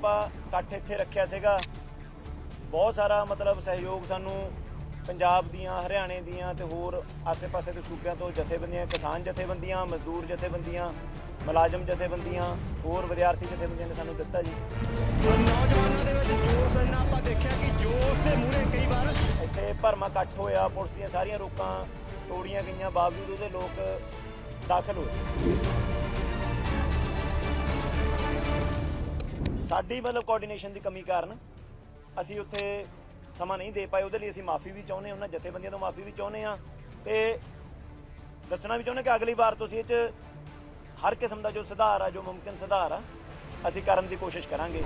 ਆਪਾਂ ਇਕੱਠ ਇੱਥੇ ਰੱਖਿਆ ਸੀਗਾ। ਬਹੁਤ ਸਾਰਾ ਮਤਲਬ ਸਹਿਯੋਗ ਸਾਨੂੰ ਪੰਜਾਬ ਦੀਆਂ ਹਰਿਆਣੇ ਦੀਆਂ ਤੇ ਹੋਰ ਆਸੇ-ਪਾਸੇ ਦੇ ਸੂਬਿਆਂ ਤੋਂ ਜਥੇਬੰਦੀਆਂ ਕਿਸਾਨ ਜਥੇਬੰਦੀਆਂ ਮਜ਼ਦੂਰ ਜਥੇਬੰਦੀਆਂ ਮੁਲਾਜ਼ਮ ਜਥੇਬੰਦੀਆਂ ਹੋਰ ਵਿਦਿਆਰਥੀ ਜਥੇਬੰਦੀਆਂ ਨੇ ਸਾਨੂੰ ਦਿੱਤਾ ਜੀ। ਨੌਜਵਾਨਾਂ ਦੇ ਵਿੱਚ ਜੋਸ਼ ਇੰਨਾ ਆਪਾਂ ਦੇਖਿਆ ਕਿ ਜੋਸ਼ ਦੇ ਮੂਹਰੇ ਕਈ ਵਾਰ ਇੱਥੇ ਭਰਮਾ ਇਕੱਠ ਹੋਇਆ ਪੁਲਿਸ ਦੀਆਂ ਸਾਰੀਆਂ ਰੋਕਾਂ ਤੋੜੀਆਂ ਗਈਆਂ ਬਾਵਜੂਦ ਉਹਦੇ ਲੋਕ ਦਾਖਲ ਹੋਏ। ਸਾਡੀ ਮਤਲਬ ਕੋਆਰਡੀਨੇਸ਼ਨ ਦੀ ਕਮੀ ਕਾਰਨ ਅਸੀਂ ਉੱਥੇ ਸਮਾਂ ਨਹੀਂ ਦੇ ਪਾਏ। ਉਹਦੇ ਲਈ ਅਸੀਂ ਮਾਫੀ ਵੀ ਚਾਹੁੰਦੇ ਉਹਨਾਂ ਜਥੇਬੰਦੀਆਂ ਤੋਂ ਮਾਫੀ ਵੀ ਚਾਹੁੰਦੇ ਹਾਂ ਤੇ ਦੱਸਣਾ ਵੀ ਚਾਹੁੰਦੇ ਕਿ ਅਗਲੀ ਵਾਰ ਤੁਸੀਂ ਇਹ 'ਚ ਹਰ ਕਿਸਮ ਦਾ ਜੋ ਸੁਧਾਰ ਆ, ਜੋ ਮੁਮਕਿਨ ਸੁਧਾਰ ਆ, ਅਸੀਂ ਕਰਨ ਦੀ ਕੋਸ਼ਿਸ਼ ਕਰਾਂਗੇ।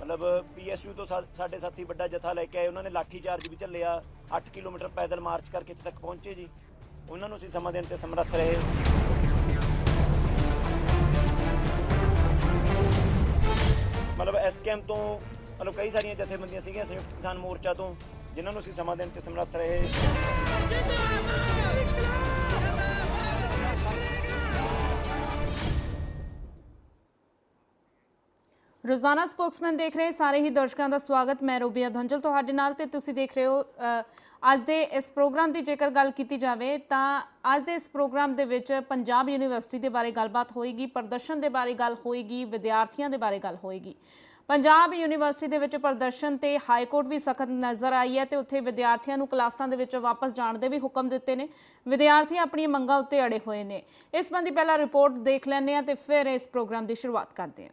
ਮਤਲਬ ਪੀਐਸਯੂ ਤੋਂ ਸਾਡੇ ਸਾਥੀ ਵੱਡਾ ਜਥਾ ਲੈ ਕੇ ਆਏ, ਉਹਨਾਂ ਨੇ ਲਾਠੀ ਚਾਰਜ ਵੀ ਚੱਲਿਆ 8 ਕਿਲੋਮੀਟਰ ਪੈਦਲ ਮਾਰਚ ਕਰਕੇ ਇੱਥੇ ਤੱਕ ਪਹੁੰਚੇ ਜੀ। ਉਹਨਾਂ ਨੂੰ ਅਸੀਂ ਸਮਾਂ ਦੇਣ ਤੇ ਸਮਰੱਥ ਰਹੇ। ਮਤਲਬ ਐਸਕੇਐਮ ਤੋਂ ਮਤਲਬ ਕਈ ਸਾਰੀਆਂ ਜਥੇਬੰਦੀਆਂ ਸੀਗੀਆਂ ਸੰਯੁਕਤ ਕਿਸਾਨ ਮੋਰਚਾ ਤੋਂ, ਜਿਨ੍ਹਾਂ ਨੂੰ ਅਸੀਂ ਸਮਾਂ ਦੇਣ ਤੇ ਸਮਰੱਥ ਰਹੇ। ਰੋਜ਼ਾਨਾ ਸਪੋਕਸਮੈਨ ਦੇਖ ਰਹੇ ਸਾਰੇ ਹੀ ਦਰਸ਼ਕਾਂ ਦਾ ਸਵਾਗਤ। ਮੈਂ ਰੋਬੀਆ ਧੰਜਲ ਤੁਹਾਡੇ ਨਾਲ ਤੇ ਤੁਸੀਂ ਦੇਖ ਰਹੇ ਹੋ ਅੱਜ ਦੇ ਇਸ ਪ੍ਰੋਗਰਾਮ ਦੀ ਜੇਕਰ ਗੱਲ ਕੀਤੀ ਜਾਵੇ, ਤਾਂ ਅੱਜ ਦੇ ਇਸ ਪ੍ਰੋਗਰਾਮ ਦੇ ਵਿੱਚ ਪੰਜਾਬ ਯੂਨੀਵਰਸਿਟੀ ਦੇ ਬਾਰੇ ਗੱਲਬਾਤ ਹੋਏਗੀ, ਪ੍ਰਦਰਸ਼ਨ ਦੇ ਬਾਰੇ ਗੱਲ ਹੋਏਗੀ, ਵਿਦਿਆਰਥੀਆਂ ਦੇ ਬਾਰੇ ਗੱਲ ਹੋਏਗੀ। ਪੰਜਾਬ ਯੂਨੀਵਰਸਿਟੀ ਦੇ ਵਿੱਚ ਪ੍ਰਦਰਸ਼ਨ ਤੇ ਹਾਈ ਕੋਰਟ ਵੀ ਸਖਤ ਨਜ਼ਰ ਆਈ ਹੈ ਤੇ ਉੱਥੇ ਵਿਦਿਆਰਥੀਆਂ ਨੂੰ ਕਲਾਸਾਂ ਦੇ ਵਿੱਚ ਵਾਪਸ ਜਾਣ ਦੇ ਵੀ ਹੁਕਮ ਦਿੱਤੇ ਨੇ। ਵਿਦਿਆਰਥੀ ਆਪਣੀਆਂ ਮੰਗਾਂ ਉੱਤੇ ਅੜੇ ਹੋਏ ਨੇ। ਇਸ ਸੰਬੰਧੀ ਪਹਿਲਾਂ ਰਿਪੋਰਟ ਦੇਖ ਲੈਂਦੇ ਆ ਤੇ ਫਿਰ ਇਸ ਪ੍ਰੋਗਰਾਮ ਦੀ ਸ਼ੁਰੂਆਤ ਕਰਦੇ ਹਾਂ।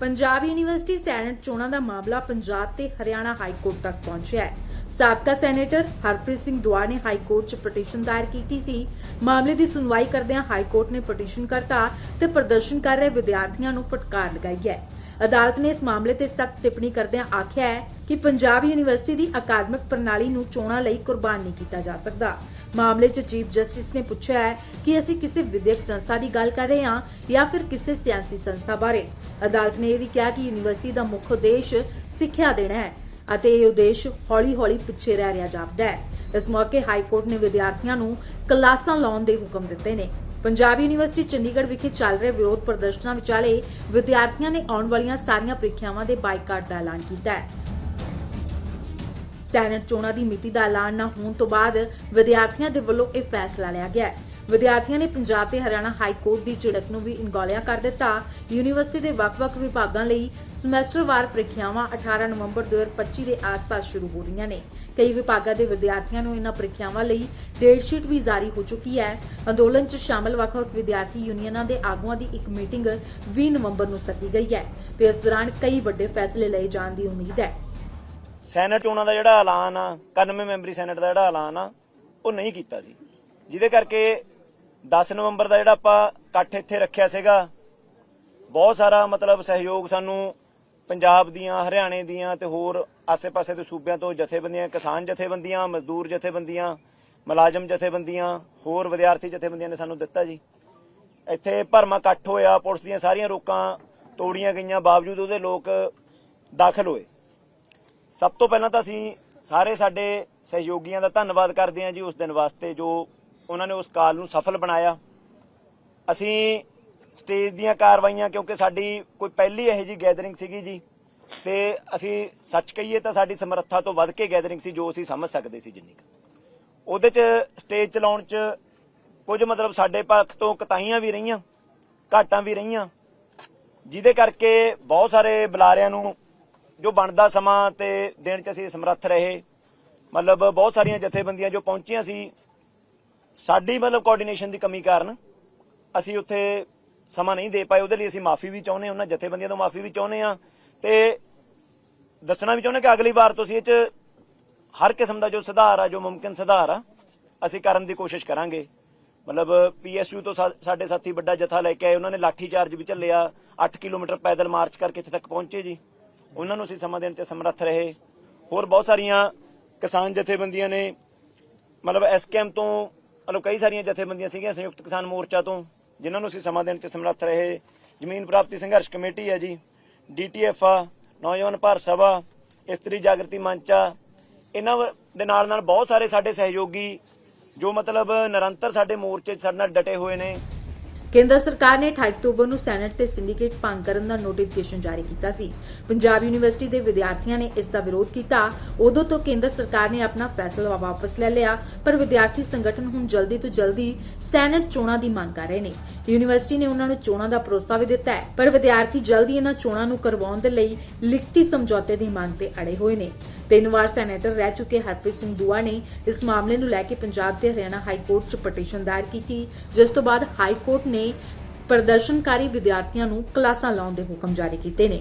ਪੰਜਾਬ ਯੂਨੀਵਰਸਿਟੀ ਸੈਨੇਟ ਚੋਣਾਂ ਦਾ ਮਾਮਲਾ ਪੰਜਾਬ ਤੇ ਹਰਿਆਣਾ ਹਾਈ ਕੋਰਟ ਤੱਕ ਪਹੁੰਚਿਆ ਹੈ। ਸਾਬਕਾ ਸੈਨੇਟਰ ਹਰਪ੍ਰੀਤ ਸਿੰਘ ਦੁਆ ਨੇ ਹਾਈ ਕੋਰਟ 'ਚ ਪਟੀਸ਼ਨ ਦਾਇਰ ਕੀਤੀ ਸੀ। ਮਾਮਲੇ ਦੀ ਸੁਣਵਾਈ ਕਰਦਿਆਂ ਹਾਈ ਕੋਰਟ ਨੇ ਪਟੀਸ਼ਨ ਕਰਤਾ ਤੇ ਪ੍ਰਦਰਸ਼ਨ ਕਰ ਰਹੇ ਵਿਦਿਆਰਥੀਆਂ ਨੂੰ ਫਟਕਾਰ ਲਗਾਈ ਹੈ। ਅਦਾਲਤ ਨੇ ਇਸ ਮਾਮਲੇ ਤੇ ਸਖਤ ਟਿੱਪਣੀ ਕਰਦਿਆਂ ਆਖਿਆ ਹੈ ਕਿ ਪੰਜਾਬ ਯੂਨੀਵਰਸਿਟੀ ਦੀ ਅਕਾਦਮਿਕ ਪ੍ਰਣਾਲੀ ਨੂੰ ਚੋਣਾਂ ਲਈ ਕੁਰਬਾਨ ਨਹੀਂ ਕੀਤਾ ਜਾ ਸਕਦਾ। ਮਾਮਲੇ 'ਚ ਚੀਫ ਜਸਟਿਸ ਨੇ ਪੁੱਛਿਆ ਹੈ ਕਿ ਅਸੀਂ ਕਿਸੇ ਵਿਦਿਅਕ ਸੰਸਥਾ ਦੀ ਗੱਲ ਕਰ ਰਹੇ ਹਾਂ ਜਾਂ ਫਿਰ ਕਿਸੇ ਸਿਆਸੀ ਸੰਸਥਾ ਬਾਰੇ। ਅਦਾਲਤ ਨੇ ਇਹ ਵੀ ਕਿਹਾ ਕਿ ਯੂਨੀਵਰਸਿਟੀ ਦਾ ਮੁੱਖ ਉਦੇਸ਼ ਸਿੱਖਿਆ ਦੇਣਾ ਹੈ ਅਤੇ ਇਹ ਉਦੇਸ਼ ਹੌਲੀ-ਹੌਲੀ ਪਿੱਛੇ ਰਹਿ ਰਿਹਾ ਜਾਪਦਾ ਹੈ। ਇਸ ਮੌਕੇ ਹਾਈ ਕੋਰਟ ਨੇ ਵਿਦਿਆਰਥੀਆਂ ਨੂੰ ਕਲਾਸਾਂ ਲਾਉਣ ਦੇ ਹੁਕਮ ਦਿੱਤੇ ਨੇ। ਪੰਜਾਬ ਯੂਨੀਵਰਸਿਟੀ ਚੰਡੀਗੜ੍ਹ ਵਿਖੇ ਚੱਲ ਰਹੇ ਵਿਰੋਧ ਪ੍ਰਦਰਸ਼ਨਾਂ ਵਿਚਾਲੇ ਵਿਦਿਆਰਥੀਆਂ ਨੇ ਆਉਣ ਵਾਲੀਆਂ ਸਾਰੀਆਂ ਪ੍ਰੀਖਿਆਵਾਂ ਦੇ ਬਾਈਕਾਟ ਦਾ ਐਲਾਨ ਕੀਤਾ ਹੈ। ਸੈਨੇਟ ਚੋਣਾਂ ਦੀ ਮਿਤੀ ਦਾ ਐਲਾਨ ਨਾ ਹੋਣ ਤੋਂ ਬਾਅਦ ਵਿਦਿਆਰਥੀਆਂ ਦੇ ਵੱਲੋਂ ਇਹ ਫੈਸਲਾ ਲਿਆ ਗਿਆ ਹੈ। ਵਿਦਿਆਰਥੀਆਂ ਨੇ ਪੰਜਾਬ ਤੇ ਹਰਿਆਣਾ ਹਾਈ ਕੋਰਟ ਦੀ ਝਿੜਕ ਨੂੰ ਵੀ ਇਨਗੋਲਿਆ ਕਰ ਦਿੱਤਾ। ਯੂਨੀਵਰਸਿਟੀ ਦੇ ਵੱਖ-ਵੱਖ ਵਿਭਾਗਾਂ ਲਈ ਸਮੈਸਟਰਵਾਰ ਪ੍ਰੀਖਿਆਵਾਂ 18 ਨਵੰਬਰ 2025 ਦੇ ਆਸ-ਪਾਸ ਸ਼ੁਰੂ ਹੋ ਰਹੀਆਂ ਨੇ। ਕਈ ਵਿਭਾਗਾਂ ਦੇ ਵਿਦਿਆਰਥੀਆਂ ਨੂੰ ਇਹਨਾਂ ਪ੍ਰੀਖਿਆਵਾਂ ਲਈ ਡੇਟ ਸ਼ੀਟ ਵੀ ਜਾਰੀ ਹੋ ਚੁੱਕੀ ਹੈ। ਅੰਦੋਲਨ 'ਚ ਸ਼ਾਮਲ ਵੱਖ-ਵੱਖ ਵਿਦਿਆਰਥੀ ਯੂਨੀਅਨਾਂ ਦੇ ਆਗੂਆਂ ਦੀ ਇੱਕ ਮੀਟਿੰਗ 20 ਨਵੰਬਰ ਨੂੰ ਸੱਦੀ ਗਈ ਹੈ ਤੇ ਇਸ ਦੌਰਾਨ ਕਈ ਵੱਡੇ ਫੈਸਲੇ ਲਏ ਜਾਣ ਦੀ ਉਮੀਦ ਹੈ। ਸੈਨੇਟ ਚੋਣਾਂ ਦਾ ਜਿਹੜਾ ਐਲਾਨ ਆ 91 ਮੈਂਬਰੀ ਸੈਨੇਟ ਦਾ ਜਿਹੜਾ ਐਲਾਨ ਆ, ਉਹ ਨਹੀਂ ਕੀਤਾ ਸੀ। ਜਿਹਦੇ ਕਰਕੇ 10 ਨਵੰਬਰ ਦਾ ਜਿਹੜਾ ਆਪਾਂ ਇਕੱਠ ਇੱਥੇ ਰੱਖਿਆ ਸੀਗਾ, ਬਹੁਤ ਸਾਰਾ ਮਤਲਬ ਸਹਿਯੋਗ ਸਾਨੂੰ ਪੰਜਾਬ ਦੀਆਂ, ਹਰਿਆਣੇ ਦੀਆਂ ਤੇ ਹੋਰ ਆਸੇ-ਪਾਸੇ ਦੇ ਸੂਬਿਆਂ ਤੋਂ ਜਥੇਬੰਦੀਆਂ, ਕਿਸਾਨ ਜਥੇਬੰਦੀਆਂ, ਮਜ਼ਦੂਰ ਜਥੇਬੰਦੀਆਂ, ਮੁਲਾਜ਼ਮ ਜਥੇਬੰਦੀਆਂ, ਹੋਰ ਵਿਦਿਆਰਥੀ ਜਥੇਬੰਦੀਆਂ ਨੇ ਸਾਨੂੰ ਦਿੱਤਾ ਜੀ। ਇੱਥੇ ਭਰਮਾ ਇਕੱਠ ਹੋਇਆ, ਪੁਲਿਸ ਦੀਆਂ ਸਾਰੀਆਂ ਰੋਕਾਂ ਤੋੜੀਆਂ ਗਈਆਂ, ਬਾਵਜੂਦ ਉਹਦੇ ਲੋਕ ਦਾਖਲ ਹੋਏ। ਸਭ ਤੋਂ ਪਹਿਲਾਂ ਤਾਂ ਅਸੀਂ ਸਾਰੇ ਸਾਡੇ ਸਹਿਯੋਗੀਆਂ ਦਾ ਧੰਨਵਾਦ ਕਰਦੇ ਹਾਂ ਜੀ ਉਸ ਦਿਨ ਵਾਸਤੇ ਜੋ ਉਹਨਾਂ ਨੇ ਉਸ ਕਾਲ ਨੂੰ ਸਫਲ ਬਣਾਇਆ। ਅਸੀਂ ਸਟੇਜ ਦੀਆਂ ਕਾਰਵਾਈਆਂ, ਕਿਉਂਕਿ ਸਾਡੀ ਕੋਈ ਪਹਿਲੀ ਇਹੋ ਜੀ ਗੈਦਰਿੰਗ ਸੀਗੀ ਜੀ, ਤੇ ਅਸੀਂ ਸੱਚ ਕਹੀਏ ਤਾਂ ਸਾਡੀ ਸਮਰੱਥਾ ਤੋਂ ਵੱਧ ਕੇ ਗੈਦਰਿੰਗ ਸੀ, ਜੋ ਅਸੀਂ ਸਮਝ ਸਕਦੇ ਸੀ ਜਿੰਨੀ ਕੁ। ਉਹਦੇ 'ਚ ਸਟੇਜ ਚਲਾਉਣ 'ਚ ਕੁਝ ਮਤਲਬ ਸਾਡੇ ਪੱਖ ਤੋਂ ਕਤਾਈਆਂ ਵੀ ਰਹੀਆਂ, ਘਾਟਾਂ ਵੀ ਰਹੀਆਂ, ਜਿਹਦੇ ਕਰਕੇ ਬਹੁਤ ਸਾਰੇ ਬੁਲਾਰਿਆਂ ਨੂੰ ਜੋ ਬਣਦਾ ਸਮਾਂ ਤੇ ਦੇਣ 'ਚ ਅਸੀਂ ਸਮਰੱਥ ਰਹੇ, ਮਤਲਬ ਬਹੁਤ ਸਾਰੀਆਂ ਜਥੇਬੰਦੀਆਂ ਜੋ ਪਹੁੰਚੀਆਂ ਸੀ ਸਾਡੀ ਮਤਲਬ ਕੋਆਰਡੀਨੇਸ਼ਨ ਦੀ ਕਮੀ ਕਾਰਨ ਅਸੀਂ ਉੱਥੇ ਸਮਾਂ ਨਹੀਂ ਦੇ ਪਾਏ। ਉਹਦੇ ਲਈ ਅਸੀਂ ਮਾਫੀ ਵੀ ਚਾਹੁੰਦੇ ਹਾਂ, ਉਹਨਾਂ ਜਥੇਬੰਦੀਆਂ ਤੋਂ ਮਾਫੀ ਵੀ ਚਾਹੁੰਦੇ ਹਾਂ ਤੇ ਦੱਸਣਾ ਵੀ ਚਾਹੁੰਦੇ ਕਿ ਅਗਲੀ ਵਾਰ ਤੁਸੀਂ ਇਹ 'ਚ ਹਰ ਕਿਸਮ ਦਾ ਜੋ ਸੁਧਾਰ ਆ, ਜੋ ਮੁਮਕਿਨ ਸੁਧਾਰ ਆ, ਅਸੀਂ ਕਰਨ ਦੀ ਕੋਸ਼ਿਸ਼ ਕਰਾਂਗੇ। ਮਤਲਬ ਪੀਐਸਯੂ ਤੋਂ ਸਾਡੇ ਸਾਥੀ ਵੱਡਾ ਜਥਾ ਲੈ ਕੇ ਆਏ, ਉਹਨਾਂ ਨੇ ਲਾਠੀ ਚਾਰਜ ਵੀ ਚੱਲਿਆ 8 ਕਿਲੋਮੀਟਰ ਪੈਦਲ ਮਾਰਚ ਕਰਕੇ ਇੱਥੇ ਤੱਕ ਪਹੁੰਚੇ ਜੀ। ਉਹਨਾਂ ਨੂੰ ਅਸੀਂ ਸਮਾਂ ਦੇਣ ਤੇ ਸਮਰੱਥ ਰਹੇ। ਹੋਰ ਬਹੁਤ ਸਾਰੀਆਂ ਕਿਸਾਨ ਜਥੇਬੰਦੀਆਂ ਨੇ ਮਤਲਬ ਐਸਕੇਐਮ ਤੋਂ ਮਤਲਬ ਕਈ ਸਾਰੀਆਂ ਜਥੇਬੰਦੀਆਂ ਸੀਗੀਆਂ ਸੰਯੁਕਤ ਕਿਸਾਨ ਮੋਰਚਾ ਤੋਂ, ਜਿਨ੍ਹਾਂ ਨੂੰ ਅਸੀਂ ਸਮਾਂ ਦੇਣ 'ਚ ਸਮਰੱਥ ਰਹੇ। ਜ਼ਮੀਨ ਪ੍ਰਾਪਤੀ ਸੰਘਰਸ਼ ਕਮੇਟੀ ਹੈ ਜੀ, ਡੀਟੀਐਫ ਆ, ਨੌਜਵਾਨ ਭਾਰਤ ਸਭਾ, ਇਸਤਰੀ ਜਾਗਰਤੀ ਮੰਚ ਆ ਇਹਨਾਂ ਵ- ਦੇ ਨਾਲ ਨਾਲ ਬਹੁਤ ਸਾਰੇ ਸਾਡੇ ਸਹਿਯੋਗੀ, ਜੋ ਮਤਲਬ ਨਿਰੰਤਰ ਸਾਡੇ ਮੋਰਚੇ 'ਚ ਸਾਡੇ ਨਾਲ ਡਟੇ ਹੋਏ ਨੇ। ਕੇਂਦਰ ਸਰਕਾਰ ਨੇ 28 ਅਕਤੂਬਰ ਨੂੰ ਸੈਨੇਟ ਤੇ ਸਿੰਡੀਕੇਟ ਭੰਗ ਕਰਨ ਦਾ ਨੋਟੀਫਿਕੇਸ਼ਨ ਜਾਰੀ ਕੀਤਾ ਸੀ। ਪੰਜਾਬ ਯੂਨੀਵਰਸਿਟੀ ਦੇ ਵਿਦਿਆਰਥੀਆਂ ਨੇ ਇਸ ਦਾ ਵਿਰੋਧ ਕੀਤਾ। ਉਦੋਂ ਤੋਂ ਕੇਂਦਰ ਸਰਕਾਰ ਨੇ ਆਪਣਾ ਫੈਸਲਾ ਵਾਪਸ ਲੈ ਲਿਆ, ਪਰ ਵਿਦਿਆਰਥੀ ਸੰਗਠਨ ਹੁਣ ਜਲਦੀ ਤੋਂ ਜਲਦੀ ਸੈਨੇਟ ਚੋਣਾਂ ਦੀ ਮੰਗ ਕਰ ਰਹੇ ਨੇ। ਯੂਨੀਵਰਸਿਟੀ ਨੇ ਉਹਨਾਂ ਨੂੰ ਚੋਣਾਂ ਦਾ ਭਰੋਸਾ ਵੀ ਦਿੱਤਾ ਹੈ, ਪਰ ਵਿਦਿਆਰਥੀ ਜਲਦੀ ਇਹਨਾਂ ਚੋਣਾਂ ਨੂੰ ਕਰਵਾਉਣ ਦੇ ਲਈ ਲਿਖਤੀ ਸਮਝੌਤੇ ਦੀ ਮੰਗ ਤੇ ਅੜੇ ਹੋਏ ਨੇ। ਤਿੰਨ ਵਾਰ ਸੈਨੇਟਰ ਰਹਿ ਚੁੱਕੇ ਹਰਪ੍ਰੀਤ ਸਿੰਘ ਦੂਆ ਨੇ ਇਸ ਮਾਮਲੇ ਨੂੰ ਲੈ ਕੇ ਪੰਜਾਬ ਤੇ ਹਰਿਆਣਾ ਹਾਈ ਕੋਰਟ 'ਚ ਪਟੀਸ਼ਨ ਦਾਇਰ ਕੀਤੀ, ਜਿਸ ਤੋਂ ਬਾਅਦ ਹਾਈ ਕੋਰਟ ਨੇ ਪ੍ਰਦਰਸ਼ਨਕਾਰੀ ਵਿਦਿਆਰਥੀਆਂ ਨੂੰ ਕਲਾਸਾਂ ਲਾਉਣ ਦੇ ਹੁਕਮ ਜਾਰੀ ਕੀਤੇ ਨੇ।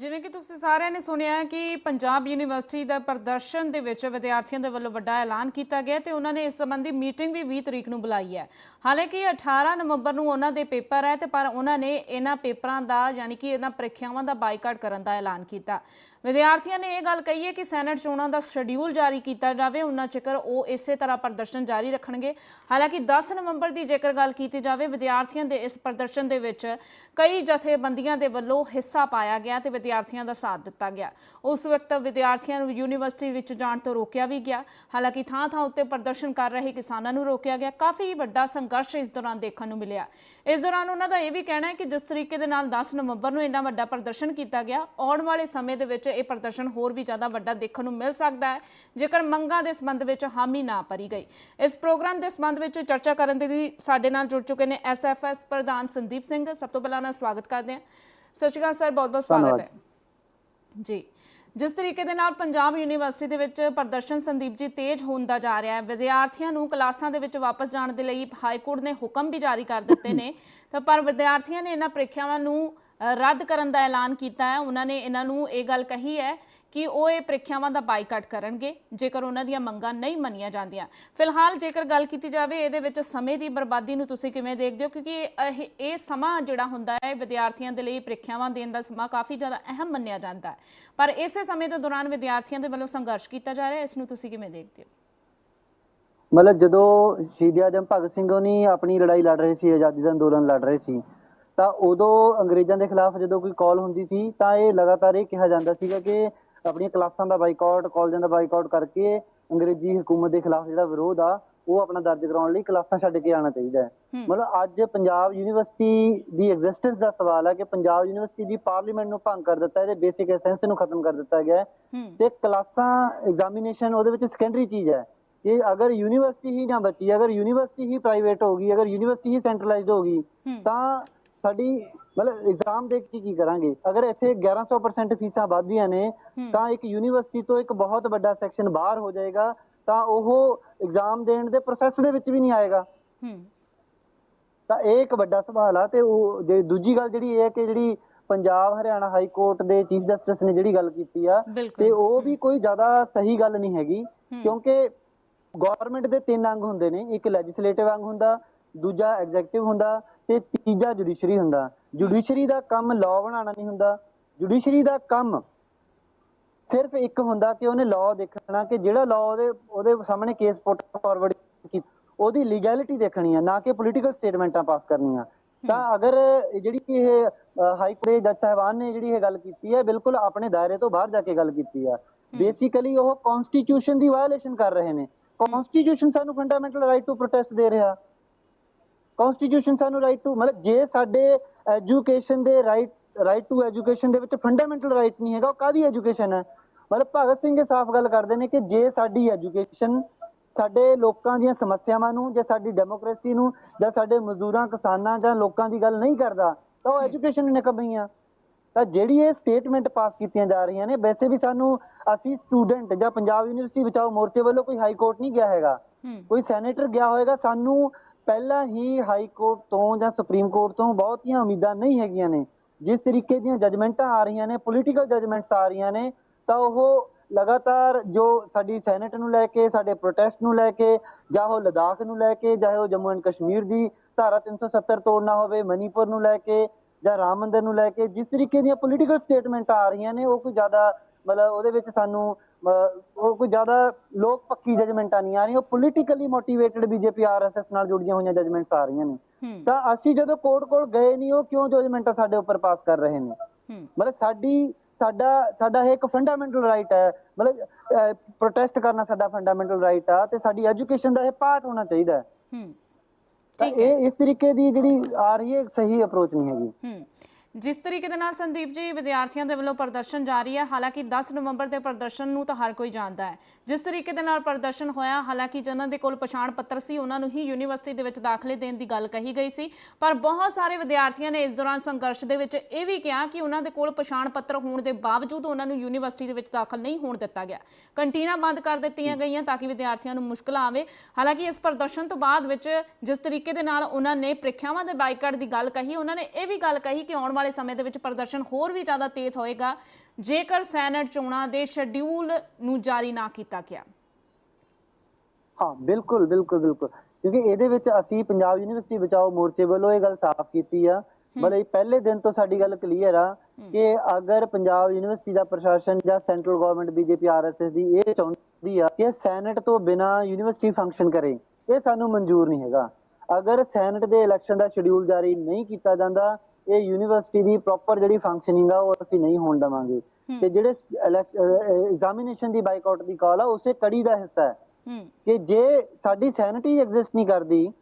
ਜਿਵੇਂ ਕਿ ਤੁਸੀਂ ਸਾਰਿਆਂ ਨੇ ਸੁਣਿਆ ਕਿ ਪੰਜਾਬ ਯੂਨੀਵਰਸਿਟੀ ਦਾ ਪ੍ਰਦਰਸ਼ਨ ਦੇ ਵਿੱਚ ਵਿਦਿਆਰਥੀਆਂ ਦੇ ਵੱਲੋਂ ਵੱਡਾ ਐਲਾਨ ਕੀਤਾ ਗਿਆ ਤੇ ਉਹਨਾਂ ਨੇ ਇਸ ਸੰਬੰਧੀ ਮੀਟਿੰਗ ਵੀ 20 ਤਰੀਕ ਨੂੰ ਬੁਲਾਈ ਹੈ। ਹਾਲਾਂਕਿ 18 ਨਵੰਬਰ ਨੂੰ ਉਹਨਾਂ ਦੇ ਪੇਪਰ ਹੈ ਤੇ ਪਰ ਉਹਨਾਂ ਨੇ ਇਹਨਾਂ ਪੇਪਰਾਂ ਦਾ ਯਾਨੀ ਕਿ ਇਹਨਾਂ ਪ੍ਰੀਖਿਆਵਾਂ ਦਾ ਬਾਈਕਾਟ ਕਰਨ ਦਾ ਐਲਾਨ ਕੀਤਾ। ਵਿਦਿਆਰਥੀਆਂ ਨੇ ਇਹ ਗੱਲ ਕਹੀ ਹੈ ਕਿ ਸੈਨੇਟ ਚੋਣਾਂ ਦਾ ਸ਼ਡਿਊਲ ਜਾਰੀ ਕੀਤਾ ਜਾਵੇ, ਉਹਨਾਂ ਚਿਕਰ ਉਹ ਇਸੇ ਤਰ੍ਹਾਂ ਪ੍ਰਦਰਸ਼ਨ ਜਾਰੀ ਰੱਖਣਗੇ। ਹਾਲਾਂਕਿ 10 ਨਵੰਬਰ ਦੀ ਜੇਕਰ ਗੱਲ ਕੀਤੀ ਜਾਵੇ, ਵਿਦਿਆਰਥੀਆਂ ਦੇ ਇਸ ਪ੍ਰਦਰਸ਼ਨ ਦੇ ਵਿੱਚ ਕਈ ਜਥੇਬੰਦੀਆਂ ਦੇ ਵੱਲੋਂ ਹਿੱਸਾ ਪਾਇਆ ਗਿਆ ਤੇ ਵਿਦਿਆਰਥੀਆਂ ਦਾ ਸਾਥ ਦਿੱਤਾ ਗਿਆ। ਉਸ ਵਕਤ ਵਿਦਿਆਰਥੀਆਂ ਨੂੰ ਯੂਨੀਵਰਸਿਟੀ ਵਿੱਚ ਜਾਣ ਤੋਂ ਰੋਕਿਆ ਵੀ ਗਿਆ। ਹਾਲਾਂਕਿ ਥਾਂ-ਥਾਂ ਉੱਤੇ ਪ੍ਰਦਰਸ਼ਨ ਕਰ ਰਹੇ ਕਿਸਾਨਾਂ ਨੂੰ ਰੋਕਿਆ ਗਿਆ। ਕਾਫੀ ਵੱਡਾ ਸੰਘਰਸ਼ ਇਸ ਦੌਰਾਨ ਦੇਖਣ ਨੂੰ ਮਿਲਿਆ। ਇਸ ਦੌਰਾਨ ਉਹਨਾਂ ਦਾ ਇਹ ਵੀ ਕਹਿਣਾ ਹੈ ਕਿ ਜਿਸ ਤਰੀਕੇ ਦੇ ਨਾਲ 10 ਨਵੰਬਰ ਨੂੰ ਇੰਨਾ ਵੱਡਾ ਪ੍ਰਦਰਸ਼ਨ ਕੀਤਾ ਗਿਆ, ਆਉਣ ਵਾਲੇ ਸਮੇਂ ਦੇ ਵਿੱਚ ਇਹ ਪ੍ਰਦਰਸ਼ਨ ਹੋਰ ਵੀ ਜ਼ਿਆਦਾ ਵੱਡਾ ਦੇਖਣ ਨੂੰ ਮਿਲ ਸਕਦਾ ਹੈ ਜੇਕਰ ਮੰਗਾਂ ਦੇ ਸੰਬੰਧ ਵਿੱਚ ਹਾਮੀ ਨਾ ਭਰੀ ਗਈ। ਇਸ ਪ੍ਰੋਗਰਾਮ ਦੇ ਸੰਬੰਧ ਵਿੱਚ ਚਰਚਾ ਕਰਨ ਦੇ ਲਈ ਸਾਡੇ ਨਾਲ ਜੁੜ ਚੁੱਕੇ ਨੇ ਐਸਐਫਐਸ ਪ੍ਰਧਾਨ ਸੰਦੀਪ ਸਿੰਘ। ਸਭ ਤੋਂ ਪਹਿਲਾਂ ਉਹਨਾਂ ਸਵਾਗਤ ਕਰਦੇ ਹਾਂ। ਸਤਿ ਸ਼੍ਰੀ ਅਕਾਲ ਸਰ ਬਹੁਤ ਬਹੁਤ ਸਵਾਗਤ ਹੈ। ਜੀ। ਜਿਸ ਤਰੀਕੇ ਦੇ ਨਾਲ ਪੰਜਾਬ ਯੂਨੀਵਰਸਿਟੀ ਦੇ ਵਿੱਚ ਪ੍ਰਦਰਸ਼ਨ ਸੰਦੀਪ ਜੀ ਤੇਜ਼ ਹੁੰਦਾ ਜਾ ਰਿਹਾ ਹੈ ਵਿਦਿਆਰਥੀਆਂ ਨੂੰ ਕਲਾਸਾਂ ਦੇ ਵਿੱਚ ਵਾਪਸ ਜਾਣ ਦੇ ਲਈ ਹਾਈ ਕੋਰਟ ਨੇ ਹੁਕਮ ਵੀ ਜਾਰੀ ਕਰ ਦਿੱਤੇ ਨੇ। ਤਾਂ ਪਰ ਵਿਦਿਆਰਥੀਆਂ ਨੇ ਇਹਨਾਂ ਪ੍ਰੀਖਿਆਵਾਂ ਨੂੰ ਰੱਦ ਕਰਨ ਦਾ ਐਲਾਨ ਕੀਤਾ ਹੈ। ਉਹਨਾਂ ਨੇ ਇਹਨਾਂ ਨੂੰ ਇਹ ਗੱਲ ਕਹੀ ਹੈ ਕਿ ਉਹ ਇਹ ਪ੍ਰੀਖਿਆਵਾਂ ਦਾ ਬਾਈਕਾਟ ਕਰਨਗੇ, ਜੇਕਰ ਉਹਨਾਂ ਦੀਆਂ ਮੰਗਾਂ ਨਹੀਂ ਮੰਨੀਆਂ ਜਾਂਦੀਆਂ। ਫਿਲਹਾਲ ਜੇਕਰ ਗੱਲ ਕੀਤੀ ਜਾਵੇ, ਇਹਦੇ ਵਿੱਚ ਸਮੇਂ ਦੀ ਬਰਬਾਦੀ ਨੂੰ ਤੁਸੀਂ ਕਿਵੇਂ ਦੇਖਦੇ ਹੋ? ਕਿਉਂਕਿ ਇਹ ਸਮਾਂ ਜਿਹੜਾ ਹੁੰਦਾ ਹੈ, ਵਿਦਿਆਰਥੀਆਂ ਦੇ ਲਈ ਪ੍ਰੀਖਿਆਵਾਂ ਦੇਣ ਦਾ ਸਮਾਂ ਕਾਫੀ ਜ਼ਿਆਦਾ ਅਹਿਮ ਮੰਨਿਆ ਜਾਂਦਾ ਹੈ। ਪਰ ਇਸੇ ਸਮੇਂ ਦੇ ਦੌਰਾਨ ਵਿਦਿਆਰਥੀਆਂ ਦੇ ਵੱਲੋਂ ਸੰਘਰਸ਼ ਕੀਤਾ ਜਾ ਰਿਹਾ ਹੈ। ਇਸ ਨੂੰ ਤੁਸੀਂ ਕਿਵੇਂ ਦੇਖਦੇ ਹੋ? ਮਤਲਬ ਜਦੋਂ ਸ਼ਹੀਦ ਆਜਮ ਭਗਤ ਸਿੰਘ ਹੋਣੀ ਆਪਣੀ ਲੜਾਈ ਲੜ ਰਹੇ ਸੀ, ਆਜ਼ਾਦੀ ਦਾ ਅੰਦੋਲਨ ਲੜ ਰਹੇ ਸੀ ਤਾਂ ਉਦੋਂ ਅੰਗਰੇਜ਼ਾਂ ਦੇ ਖਿਲਾਫ ਜਦੋਂ ਕੋਈ ਕਾਲ ਹੁੰਦੀ ਸੀ ਤਾਂ ਇਹ ਲਗਾਤਾਰ ਇਹ ਕਿਹਾ ਜਾਂਦਾ ਸੀਗਾ ਕਿ ਆਪਣੀਆਂ ਕਲਾਸਾਂ ਦਾ ਬਾਈਕਾਟ ਕਾਲਜਾਂ ਦਾ ਬਾਈਕਾਟ ਕਰਕੇ ਅੰਗਰੇਜ਼ੀ ਹਕੂਮਤ ਦੇ ਖਿਲਾਫ ਜਿਹੜਾ ਵਿਰੋਧ ਆ ਉਹ ਆਪਣਾ ਦਰਜ ਕਰਾਉਣ ਲਈ ਕਲਾਸਾਂ ਛੱਡ ਕੇ ਆਉਣਾ ਚਾਹੀਦਾ ਹੈ। ਮਤਲਬ ਅੱਜ ਪੰਜਾਬ ਯੂਨੀਵਰਸਿਟੀ ਦੀ ਐਗਜ਼ਿਸਟੈਂਸ ਦਾ ਸਵਾਲ ਹੈ ਕਿ ਪੰਜਾਬ ਯੂਨੀਵਰਸਿਟੀ ਦੀ ਪਾਰਲੀਮੈਂਟ ਨੂੰ ਭੰਗ ਕਰ ਦਿੱਤਾ ਇਹਦੇ ਬੇਸਿਕ ਐਸੈਂਸ ਨੂੰ ਖਤਮ ਕਰ ਦਿੱਤਾ ਗਿਆ ਤੇ ਕਲਾਸਾਂ ਐਗਜ਼ਾਮੀਨੇਸ਼ਨ ਉਹਦੇ ਵਿੱਚ ਸੈਕੰਡਰੀ ਚੀਜ਼ ਹੈ ਕਿ ਅਗਰ ਯੂਨੀਵਰਸਿਟੀ ਹੀ ਨਾ ਬਚੀ ਅਗਰ ਯੂਨੀਵਰਸਿਟੀ ਹੀ ਪ੍ਰਾਈਵੇਟ ਹੋ ਗਈ ਅਗਰ ਯੂਨੀਵਰਸਿਟੀ ਹੀ ਸੈਂਟਰਲਾਈਜ਼ਡ ਹੋ ਗਈ। ਤਾਂ ਸਾਡੀ ਮਤਲਬ ਐਗਜ਼ਾਮ ਦੇ ਕੇ ਕੀ ਕਰਾਂਗੇ ਅਗਰ ਇੱਥੇ 1100% ਫੀਸਾਂ ਵੱਧਦੀਆਂ ਨੇ। ਤਾਂ ਇੱਕ ਯੂਨੀਵਰਸਿਟੀ ਤੋਂ ਇੱਕ ਬਹੁਤ ਵੱਡਾ ਸੈਕਸ਼ਨ ਬਾਹਰ ਹੋ ਜਾਏਗਾ ਤਾਂ ਉਹ ਐਗਜ਼ਾਮ ਦੇਣ ਦੇ ਪ੍ਰੋਸੈਸ ਦੇ ਵਿੱਚ ਵੀ ਨਹੀਂ ਆਏਗਾ ਤਾਂ ਇਹ ਇੱਕ ਵੱਡਾ ਸਵਾਲ ਆ ਤੇ ਉਹ ਜੇ ਦੂਜੀ ਗੱਲ ਜਿਹੜੀ ਇਹ ਹੈ ਕਿ ਜਿਹੜੀ ਪੰਜਾਬ ਹਰਿਆਣਾ ਹਾਈ ਕੋਰਟ ਦੇ ਚੀਫ ਜਸਟਿਸ ਨੇ ਜਿਹੜੀ ਗੱਲ ਕੀਤੀ ਆ ਤੇ ਉਹ ਵੀ ਕੋਈ ਜ਼ਿਆਦਾ ਸਹੀ ਗੱਲ ਨਹੀਂ ਹੈਗੀ। ਕਿਉਂਕਿ ਗਵਰਨਮੈਂਟ ਦੇ ਤਿੰਨ ਅੰਗ ਹੁੰਦੇ ਨੇ ਇੱਕ ਲੈਜਿਸਲੇਟਿਵ ਅੰਗ ਹੁੰਦਾ ਦੂਜਾ ਐਗਜ਼ੈਕਟਿਵ ਹੁੰਦਾ ਤੇ ਤੀਜਾ ਜੁਡੀਸ਼ਰੀ ਹੁੰਦਾ। ਜੁਡੀਸ਼ਰੀ ਦਾ ਕੰਮ ਲਾਅ ਬਣਾਉਣਾ ਨਹੀਂ ਹੁੰਦਾ। ਜੁਡੀਸ਼ਰੀ ਦਾ ਕੰਮ ਸਿਰਫ ਇੱਕ ਹੁੰਦਾ ਕਿ ਉਹਨੇ ਲਾਅ ਦੇਖਣਾ ਕਿ ਜਿਹੜਾ ਲਾਅ ਉਹਦੇ ਉਹਦੇ ਸਾਹਮਣੇ ਕੇਸ ਪੁੱਟ ਫਾਰਵਰਡ ਕੀ ਉਹਦੀ ਲੀਗੈਲਿਟੀ ਦੇਖਣੀ ਆ ਨਾ ਕਿ ਪੋਲੀਟੀਕਲ ਸਟੇਟਮੈਂਟਾਂ ਪਾਸ ਕਰਨੀਆਂ। ਤਾਂ ਅਗਰ ਜਿਹੜੀ ਇਹ ਹਾਈ ਕੋਰਟ ਦੇ ਜੱਜ ਸਾਹਿਬਾਨ ਨੇ ਜਿਹੜੀ ਇਹ ਗੱਲ ਕੀਤੀ ਹੈ ਬਿਲਕੁਲ ਆਪਣੇ ਦਾਇਰੇ ਤੋਂ ਬਾਹਰ ਜਾ ਕੇ ਗੱਲ ਕੀਤੀ ਆ। ਬੇਸਿਕਲੀ ਉਹ ਕਨਸਟੀਟਿਊਸ਼ਨ ਦੀ ਵਾਇਓਲੇਸ਼ਨ ਕਰ ਰਹੇ ਨੇ। ਕਨਸਟੀਟਿਊਸ਼ਨ ਸਾਨੂੰ ਫੰਡਾਮੈਂਟਲ ਰਾਈਟ ਟੂ ਪ੍ਰੋਟੈਸਟ ਦੇ ਰਿਹਾ। ਕਨਸਟੀਟਿਊਸ਼ਨ ਸਾਨੂੰ ਰਾਈਟ ਟੂ ਮਤਲਬ ਜੇ ਸਾਡੇ ਐਜੂਕੇਸ਼ਨ ਦੇ ਰਾਈਟ ਰਾਈਟ ਟੂ ਐਜੂਕੇਸ਼ਨ ਦੇ ਵਿੱਚ ਫੰਡਾਮੈਂਟਲ ਰਾਈਟ ਨਹੀਂ ਹੈਗਾ ਉਹ ਕਾਦੀ ਐਜੂਕੇਸ਼ਨ ਹੈ? ਮਤਲਬ ਭਗਤ ਸਿੰਘ ਇਹ ਸਾਫ਼ ਗੱਲ ਕਰਦੇ ਨੇ ਕਿ ਜੇ ਸਾਡੀ ਐਜੂਕੇਸ਼ਨ ਸਾਡੇ ਲੋਕਾਂ ਦੀਆਂ ਸਮੱਸਿਆਵਾਂ ਨੂੰ ਜਾਂ ਸਾਡੀ ਡੈਮੋਕ੍ਰੇਸੀ ਨੂੰ ਜਾਂ ਸਾਡੇ ਮਜ਼ਦੂਰਾਂ ਕਿਸਾਨਾਂ ਜਾਂ ਲੋਕਾਂ ਦੀ ਗੱਲ ਨਹੀਂ ਕਰਦਾ ਤਾਂ ਉਹ ਐਜੂਕੇਸ਼ਨ ਨਿਕੰਮੀ ਆ। ਤਾਂ ਜਿਹੜੀ ਇਹ ਸਟੇਟਮੈਂਟ ਪਾਸ ਕੀਤੀਆਂ ਜਾ ਰਹੀਆਂ ਨੇ ਵੈਸੇ ਵੀ ਸਾਨੂੰ ਅਸੀਂ ਸਟੂਡੈਂਟ ਜਾਂ ਪੰਜਾਬ ਯੂਨੀਵਰਸਿਟੀ ਬਚਾਓ ਮੋਰਚੇ ਵੱਲੋਂ ਕੋਈ ਹਾਈ ਕੋਰਟ ਨਹੀਂ ਗਿਆ ਹੈਗਾ। ਕੋਈ ਸੈਨੇਟਰ ਗਿਆ ਹੋਏਗਾ ਸਾਨੂੰ ਪਹਿਲਾਂ ਹੀ ਹਾਈ ਕੋਰਟ ਤੋਂ ਜਾਂ ਸੁਪਰੀਮ ਕੋਰਟ ਤੋਂ ਬਹੁਤੀਆਂ ਉਮੀਦਾਂ ਨਹੀਂ ਹੈਗੀਆਂ ਨੇ। ਜਿਸ ਤਰੀਕੇ ਦੀਆਂ ਜਜਮੈਂਟਾਂ ਆ ਰਹੀਆਂ ਨੇ ਪੋਲੀਟੀਕਲ ਜਜਮੈਂਟਸ ਆ ਰਹੀਆਂ ਨੇ, ਤਾਂ ਉਹ ਲਗਾਤਾਰ ਜੋ ਸਾਡੀ ਸੈਨੇਟ ਨੂੰ ਲੈ ਕੇ, ਸਾਡੇ ਪ੍ਰੋਟੈਸਟ ਨੂੰ ਲੈ ਕੇ, ਜਾਂ ਉਹ ਲਦਾਖ ਨੂੰ ਲੈ ਕੇ ਚਾਹੇ ਉਹ ਜੰਮੂ ਐਂਡ ਕਸ਼ਮੀਰ ਦੀ ਧਾਰਾ 370 ਤੋੜਨਾ ਹੋਵੇ, ਮਨੀਪੁਰ ਨੂੰ ਲੈ ਕੇ, ਜਾਂ ਰਾਮ ਮੰਦਰ ਨੂੰ ਲੈ ਕੇ, ਜਿਸ ਤਰੀਕੇ ਦੀਆਂ ਪੋਲੀਟੀਕਲ ਸਟੇਟਮੈਂਟਾਂ ਆ ਰਹੀਆਂ ਨੇ, ਉਹ ਕੋਈ ਜ਼ਿਆਦਾ ਮਤਲਬ ਉਹਦੇ ਵਿੱਚ ਸਾਨੂੰ ਉਹ ਕੋਈ ਜ਼ਿਆਦਾ ਲੋਕ ਪੱਕੀ ਜਜਮੈਂਟਾਂ ਨਹੀਂ ਆ ਰਹੀਆਂ ਉਹ ਪੋਲੀਟੀਕਲੀ ਮੋਟੀਵੇਟਡ ਬੀਜੇਪੀ ਆਰਐਸਐਸ ਨਾਲ ਜੁੜੀਆਂ ਹੋਈਆਂ ਜਜਮੈਂਟਸ ਆ ਰਹੀਆਂ ਨੇ। ਤਾਂ ਅਸੀਂ ਜਦੋਂ ਕੋਰਟ ਕੋਲ ਗਏ ਨਹੀਂ ਉਹ ਕਿਉਂ ਜਜਮੈਂਟਾਂ ਸਾਡੇ ਉੱਪਰ ਪਾਸ ਕਰ ਰਹੇ ਨੇ? ਮਤਲਬ ਸਾਡੀ ਸਾਡਾ ਸਾਡਾ ਇਹ ਇੱਕ ਫੰਡਾਮੈਂਟਲ ਰਾਈਟ ਹੈ। ਮਤਲਬ ਪ੍ਰੋਟੈਸਟ ਕਰਨਾ ਸਾਡਾ ਫੰਡਾਮੈਂਟਲ ਰਾਈਟ ਆ ਤੇ ਸਾਡੀ ਐਜੂਕੇਸ਼ਨ ਦਾ ਇਹ ਪਾਰਟ ਹੋਣਾ ਚਾਹੀਦਾ ਹੈ। ਹੂੰ। ਇਹ ਇਸ ਤਰੀਕੇ ਦੀ ਜਿਹੜੀ ਆ ਰਹੀ ਹੈ ਸਹੀ ਅਪਰੋਚ ਨਹੀਂ ਹੈਗੀ। ਹੂੰ। ਜਿਸ ਤਰੀਕੇ ਦੇ ਨਾਲ ਸੰਦੀਪ ਜੀ ਵਿਦਿਆਰਥੀਆਂ ਦੇ ਵੱਲੋਂ ਪ੍ਰਦਰਸ਼ਨ ਜਾਰੀ ਹੈ, ਹਾਲਾਂਕਿ 10 ਨਵੰਬਰ ਦੇ ਪ੍ਰਦਰਸ਼ਨ ਨੂੰ ਤਾਂ ਹਰ ਕੋਈ ਜਾਣਦਾ ਹੈ। ਜਿਸ ਤਰੀਕੇ ਦੇ ਨਾਲ ਪ੍ਰਦਰਸ਼ਨ ਹੋਇਆ, ਹਾਲਾਂਕਿ ਜਿਨ੍ਹਾਂ ਦੇ ਕੋਲ ਪਛਾਣ ਪੱਤਰ ਸੀ, ਉਹਨਾਂ ਨੂੰ ਹੀ ਯੂਨੀਵਰਸਿਟੀ ਦੇ ਵਿੱਚ ਦਾਖਲੇ ਦੇਣ ਦੀ ਗੱਲ ਕਹੀ ਗਈ ਸੀ। ਪਰ ਬਹੁਤ ਸਾਰੇ ਵਿਦਿਆਰਥੀਆਂ ਨੇ ਇਸ ਦੌਰਾਨ ਸੰਘਰਸ਼ ਦੇ ਵਿੱਚ ਇਹ ਵੀ ਕਿਹਾ ਕਿ ਉਹਨਾਂ ਦੇ ਕੋਲ ਪਛਾਣ ਪੱਤਰ ਹੋਣ ਦੇ ਬਾਵਜੂਦ ਉਹਨਾਂ ਨੂੰ ਯੂਨੀਵਰਸਿਟੀ ਦੇ ਵਿੱਚ ਦਾਖਲ ਨਹੀਂ ਹੋਣ ਦਿੱਤਾ ਗਿਆ। ਕੰਟੀਨਾਂ ਬੰਦ ਕਰ ਦਿੱਤੀਆਂ ਗਈਆਂ ਤਾਂ ਕਿ ਵਿਦਿਆਰਥੀਆਂ ਨੂੰ ਮੁਸ਼ਕਲ ਆਵੇ। ਹਾਲਾਂਕਿ ਇਸ ਪ੍ਰਦਰਸ਼ਨ ਤੋਂ ਬਾਅਦ ਵਿੱਚ ਜਿਸ ਤਰੀਕੇ ਦੇ ਨਾਲ ਉਹਨਾਂ ਨੇ ਪ੍ਰੀਖਿਆਵਾਂ ਦੇ ਬਾਈਕਾਟ ਦੀ ਗੱਲ ਕਹੀ, ਉਹਨਾਂ ਨੇ ਇਹ ਵੀ ਗੱਲ ਕਹੀ ਕਿ ਆਉਣ ਵਾਲੇ ਸਮੇਂ ਦੇ ਵਿੱਚ ਪ੍ਰਦਰਸ਼ਨ ਹੋਰ ਵੀ ਜ਼ਿਆਦਾ ਤੇਜ਼ ਹੋਏਗਾ ਜੇਕਰ ਸੈਨੇਟ ਚੋਣਾਂ ਦੇ ਸ਼ੈਡਿਊਲ ਨੂੰ ਜਾਰੀ ਨਾ ਕੀਤਾ ਗਿਆ। ਹਾਂ ਬਿਲਕੁਲ ਬਿਲਕੁਲ ਬਿਲਕੁਲ। ਕਿਉਂਕਿ ਇਹਦੇ ਵਿੱਚ ਅਸੀਂ ਪੰਜਾਬ ਯੂਨੀਵਰਸਿਟੀ ਬਚਾਓ ਮੋਰਚੇ ਵੱਲੋਂ ਇਹ ਗੱਲ ਸਾਫ਼ ਕੀਤੀ ਆ। ਮਤਲਬ ਪਹਿਲੇ ਦਿਨ ਤੋਂ ਸਾਡੀ ਗੱਲ ਕਲੀਅਰ ਆ ਕਿ ਅਗਰ ਪੰਜਾਬ ਯੂਨੀਵਰਸਿਟੀ ਦਾ ਪ੍ਰਸ਼ਾਸਨ ਜਾਂ ਸੈਂਟਰਲ ਗਵਰਨਮੈਂਟ ਬੀਜੇਪੀ ਆਰਐਸਐਸ ਦੀ ਇਹ ਚਾਹੁੰਦੀ ਆ ਕਿ ਸੈਨੇਟ ਤੋਂ ਬਿਨਾ ਯੂਨੀਵਰਸਿਟੀ ਫੰਕਸ਼ਨ ਕਰੇ ਇਹ ਸਾਨੂੰ ਮਨਜ਼ੂਰ ਨਹੀਂ ਹੈਗਾ। ਅਗਰ ਸੈਨੇਟ ਦੇ ਇਲੈਕਸ਼ਨ ਦਾ ਸ਼ਡਿਊਲ ਜਾਰੀ ਨਹੀਂ ਕੀਤਾ ਜਾਂਦਾ ਇਹ ਯੂਨੀਵਰਸਿਟੀ ਦੀ ਪ੍ਰੋਪਰ ਜਿਹੜੀ ਫੰਕਸ਼ਨਿੰਗ ਆ ਉਹ ਅਸੀਂ ਨਹੀਂ ਹੋਣ ਦੇਵਾਂਗੇ। ਤੇ ਜਿਹੜੇ ਐਗਜ਼ਾਮੀਨੇਸ਼ਨ ਦੀ ਬਾਈਕਾਟ ਦੀ ਕਾਲ ਆ ਉਸੇ ਕੜੀ ਦਾ ਹਿੱਸਾ ਹੈ। ਕਿ ਜੇ ਸਾਡੀ ਸੈਨਿਟੀ ਐਗਜ਼ਿਸਟ ਨਹੀਂ ਕਰਦੀ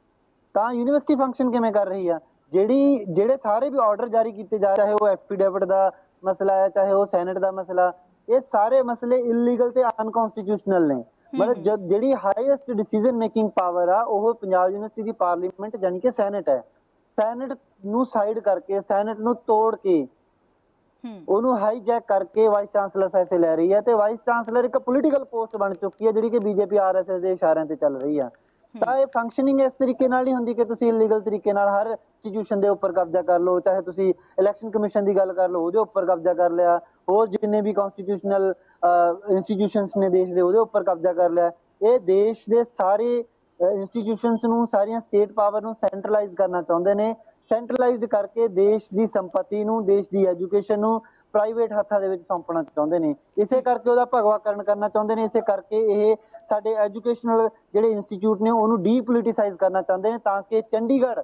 ਤਾਂ ਯੂਨੀਵਰਸਿਟੀ ਫੰਕਸ਼ਨ ਕਿਵੇਂ ਕਰ ਰਹੀ ਆ? ਜਿਹੜੀ ਜਿਹੜੇ ਸਾਰੇ ਵੀ ਆਰਡਰ ਜਾਰੀ ਕੀਤੇ ਜਾ ਚਾਹੇ ਉਹ ਐਫੀਡੇਵਿਟ ਦਾ ਮਸਲਾ ਹੈ ਚਾਹੇ ਉਹ ਸੈਨੇਟ ਦਾ ਮਸਲਾ ਇਹ ਸਾਰੇ ਮਸਲੇ ਇਲੀਗਲ ਤੇ ਅਨਕਨਸਟੀਟਿਊਸ਼ਨਲ ਨੇ। ਮਤਲਬ ਜਿਹੜੀ ਹਾਈਐਸਟ ਡਿਸੀਜਨ ਮੇਕਿੰਗ ਪਾਵਰ ਆ ਉਹ ਪੰਜਾਬ ਯੂਨੀਵਰਸਿਟੀ ਦੀ ਪਾਰਲੀਮੈਂਟ ਯਾਨੀ ਕਿ ਸੈਨੇਟ ਹੈ। ਸੈਨੇਟ ਨੂੰ ਸਾਈਡ ਕਰਕੇ ਸੈਨੇਟ ਨੂੰ ਤੋੜ ਕੇ ਹੂੰ। ਉਹਨੂੰ ਹਾਈਜੈਕ ਕਰਕੇ ਵਾਈਸ ਚਾਂਸਲਰ ਫੈਸਲੇ ਲੈ ਰਹੀ ਹੈ ਤੇ ਵਾਈਸ ਚਾਂਸਲਰ ਇੱਕ ਪੋਲੀਟੀਕਲ ਪੋਸਟ ਬਣ ਚੁੱਕੀ ਹੈ ਜਿਹੜੀ ਕਿ ਬੀਜੇਪੀ ਆਰਐਸਐਸ ਦੇ ਇਸ਼ਾਰਿਆਂ ਤੇ ਚੱਲ ਰਹੀ ਆ। ਤਾਂ ਇਹ ਫੰਕਸ਼ਨਿੰਗ ਇਸ ਤਰੀਕੇ ਨਾਲ ਨਹੀਂ ਹੁੰਦੀ ਕਿ ਤੁਸੀਂ ਇਲੀਗਲ ਤਰੀਕੇ ਨਾਲ ਹਰ ਇੰਸਟੀਟਿਊਸ਼ਨ ਦੇ ਉੱਪਰ ਕਬਜ਼ਾ ਕਰ ਲਓ ਚਾਹੇ ਤੁਸੀਂ ਇਲੈਕਸ਼ਨ ਕਮਿਸ਼ਨ ਦੀ ਗੱਲ ਕਰ ਲਓ ਉਹਦੇ ਉੱਪਰ ਕਬਜ਼ਾ ਕਰ ਲਿਆ ਹੋਰ ਜਿੰਨੇ ਵੀ ਕਨਸਟੀਟਿਊਸ਼ਨਲ ਇੰਸਟੀਟਿਊਸ਼ਨਸ ਨੇ ਦੇਸ਼ ਦੇ ਉਹਦੇ ਉੱਪਰ ਕਬਜ਼ਾ ਕਰ ਲਿਆ। ਇਹ ਦੇਸ਼ ਦੇ ਸਾਰੇ ਇੰਸਟੀਟਿਊਸ਼ਨਸ ਨੂੰ ਸਾਰੀਆਂ ਸਟੇਟ ਪਾਵਰ ਨੂੰ ਸੈਂਟਰਲਾਈਜ਼ ਕਰਨਾ ਚਾਹੁੰਦੇ ਨੇ ਸੈਂਟਰਲਾਈਜ਼ਡ ਕਰਕੇ ਦੇਸ਼ ਦੀ ਸੰਪਤੀ ਨੂੰ, ਦੇਸ਼ ਦੀ ਐਜੂਕੇਸ਼ਨ ਨੂੰ ਪ੍ਰਾਈਵੇਟ ਹੱਥਾਂ ਦੇ ਵਿੱਚ ਸੌਂਪਣਾ ਚਾਹੁੰਦੇ ਨੇ। ਇਸੇ ਕਰਕੇ ਉਹਦਾ ਭਗਵਾਕਰਨ ਕਰਨਾ ਚਾਹੁੰਦੇ ਨੇ। ਇਸੇ ਕਰਕੇ ਇਹ ਸਾਡੇ ਐਜੂਕੇਸ਼ਨਲ ਜਿਹੜੇ ਇੰਸਟੀਚਿਊਟ ਨੇ, ਉਹਨੂੰ ਡੀਪੋਲਿਟਿਸਾਈਜ਼ ਕਰਨਾ ਚਾਹੁੰਦੇ ਨੇ ਤਾਂ ਕਿ ਚੰਡੀਗੜ੍ਹ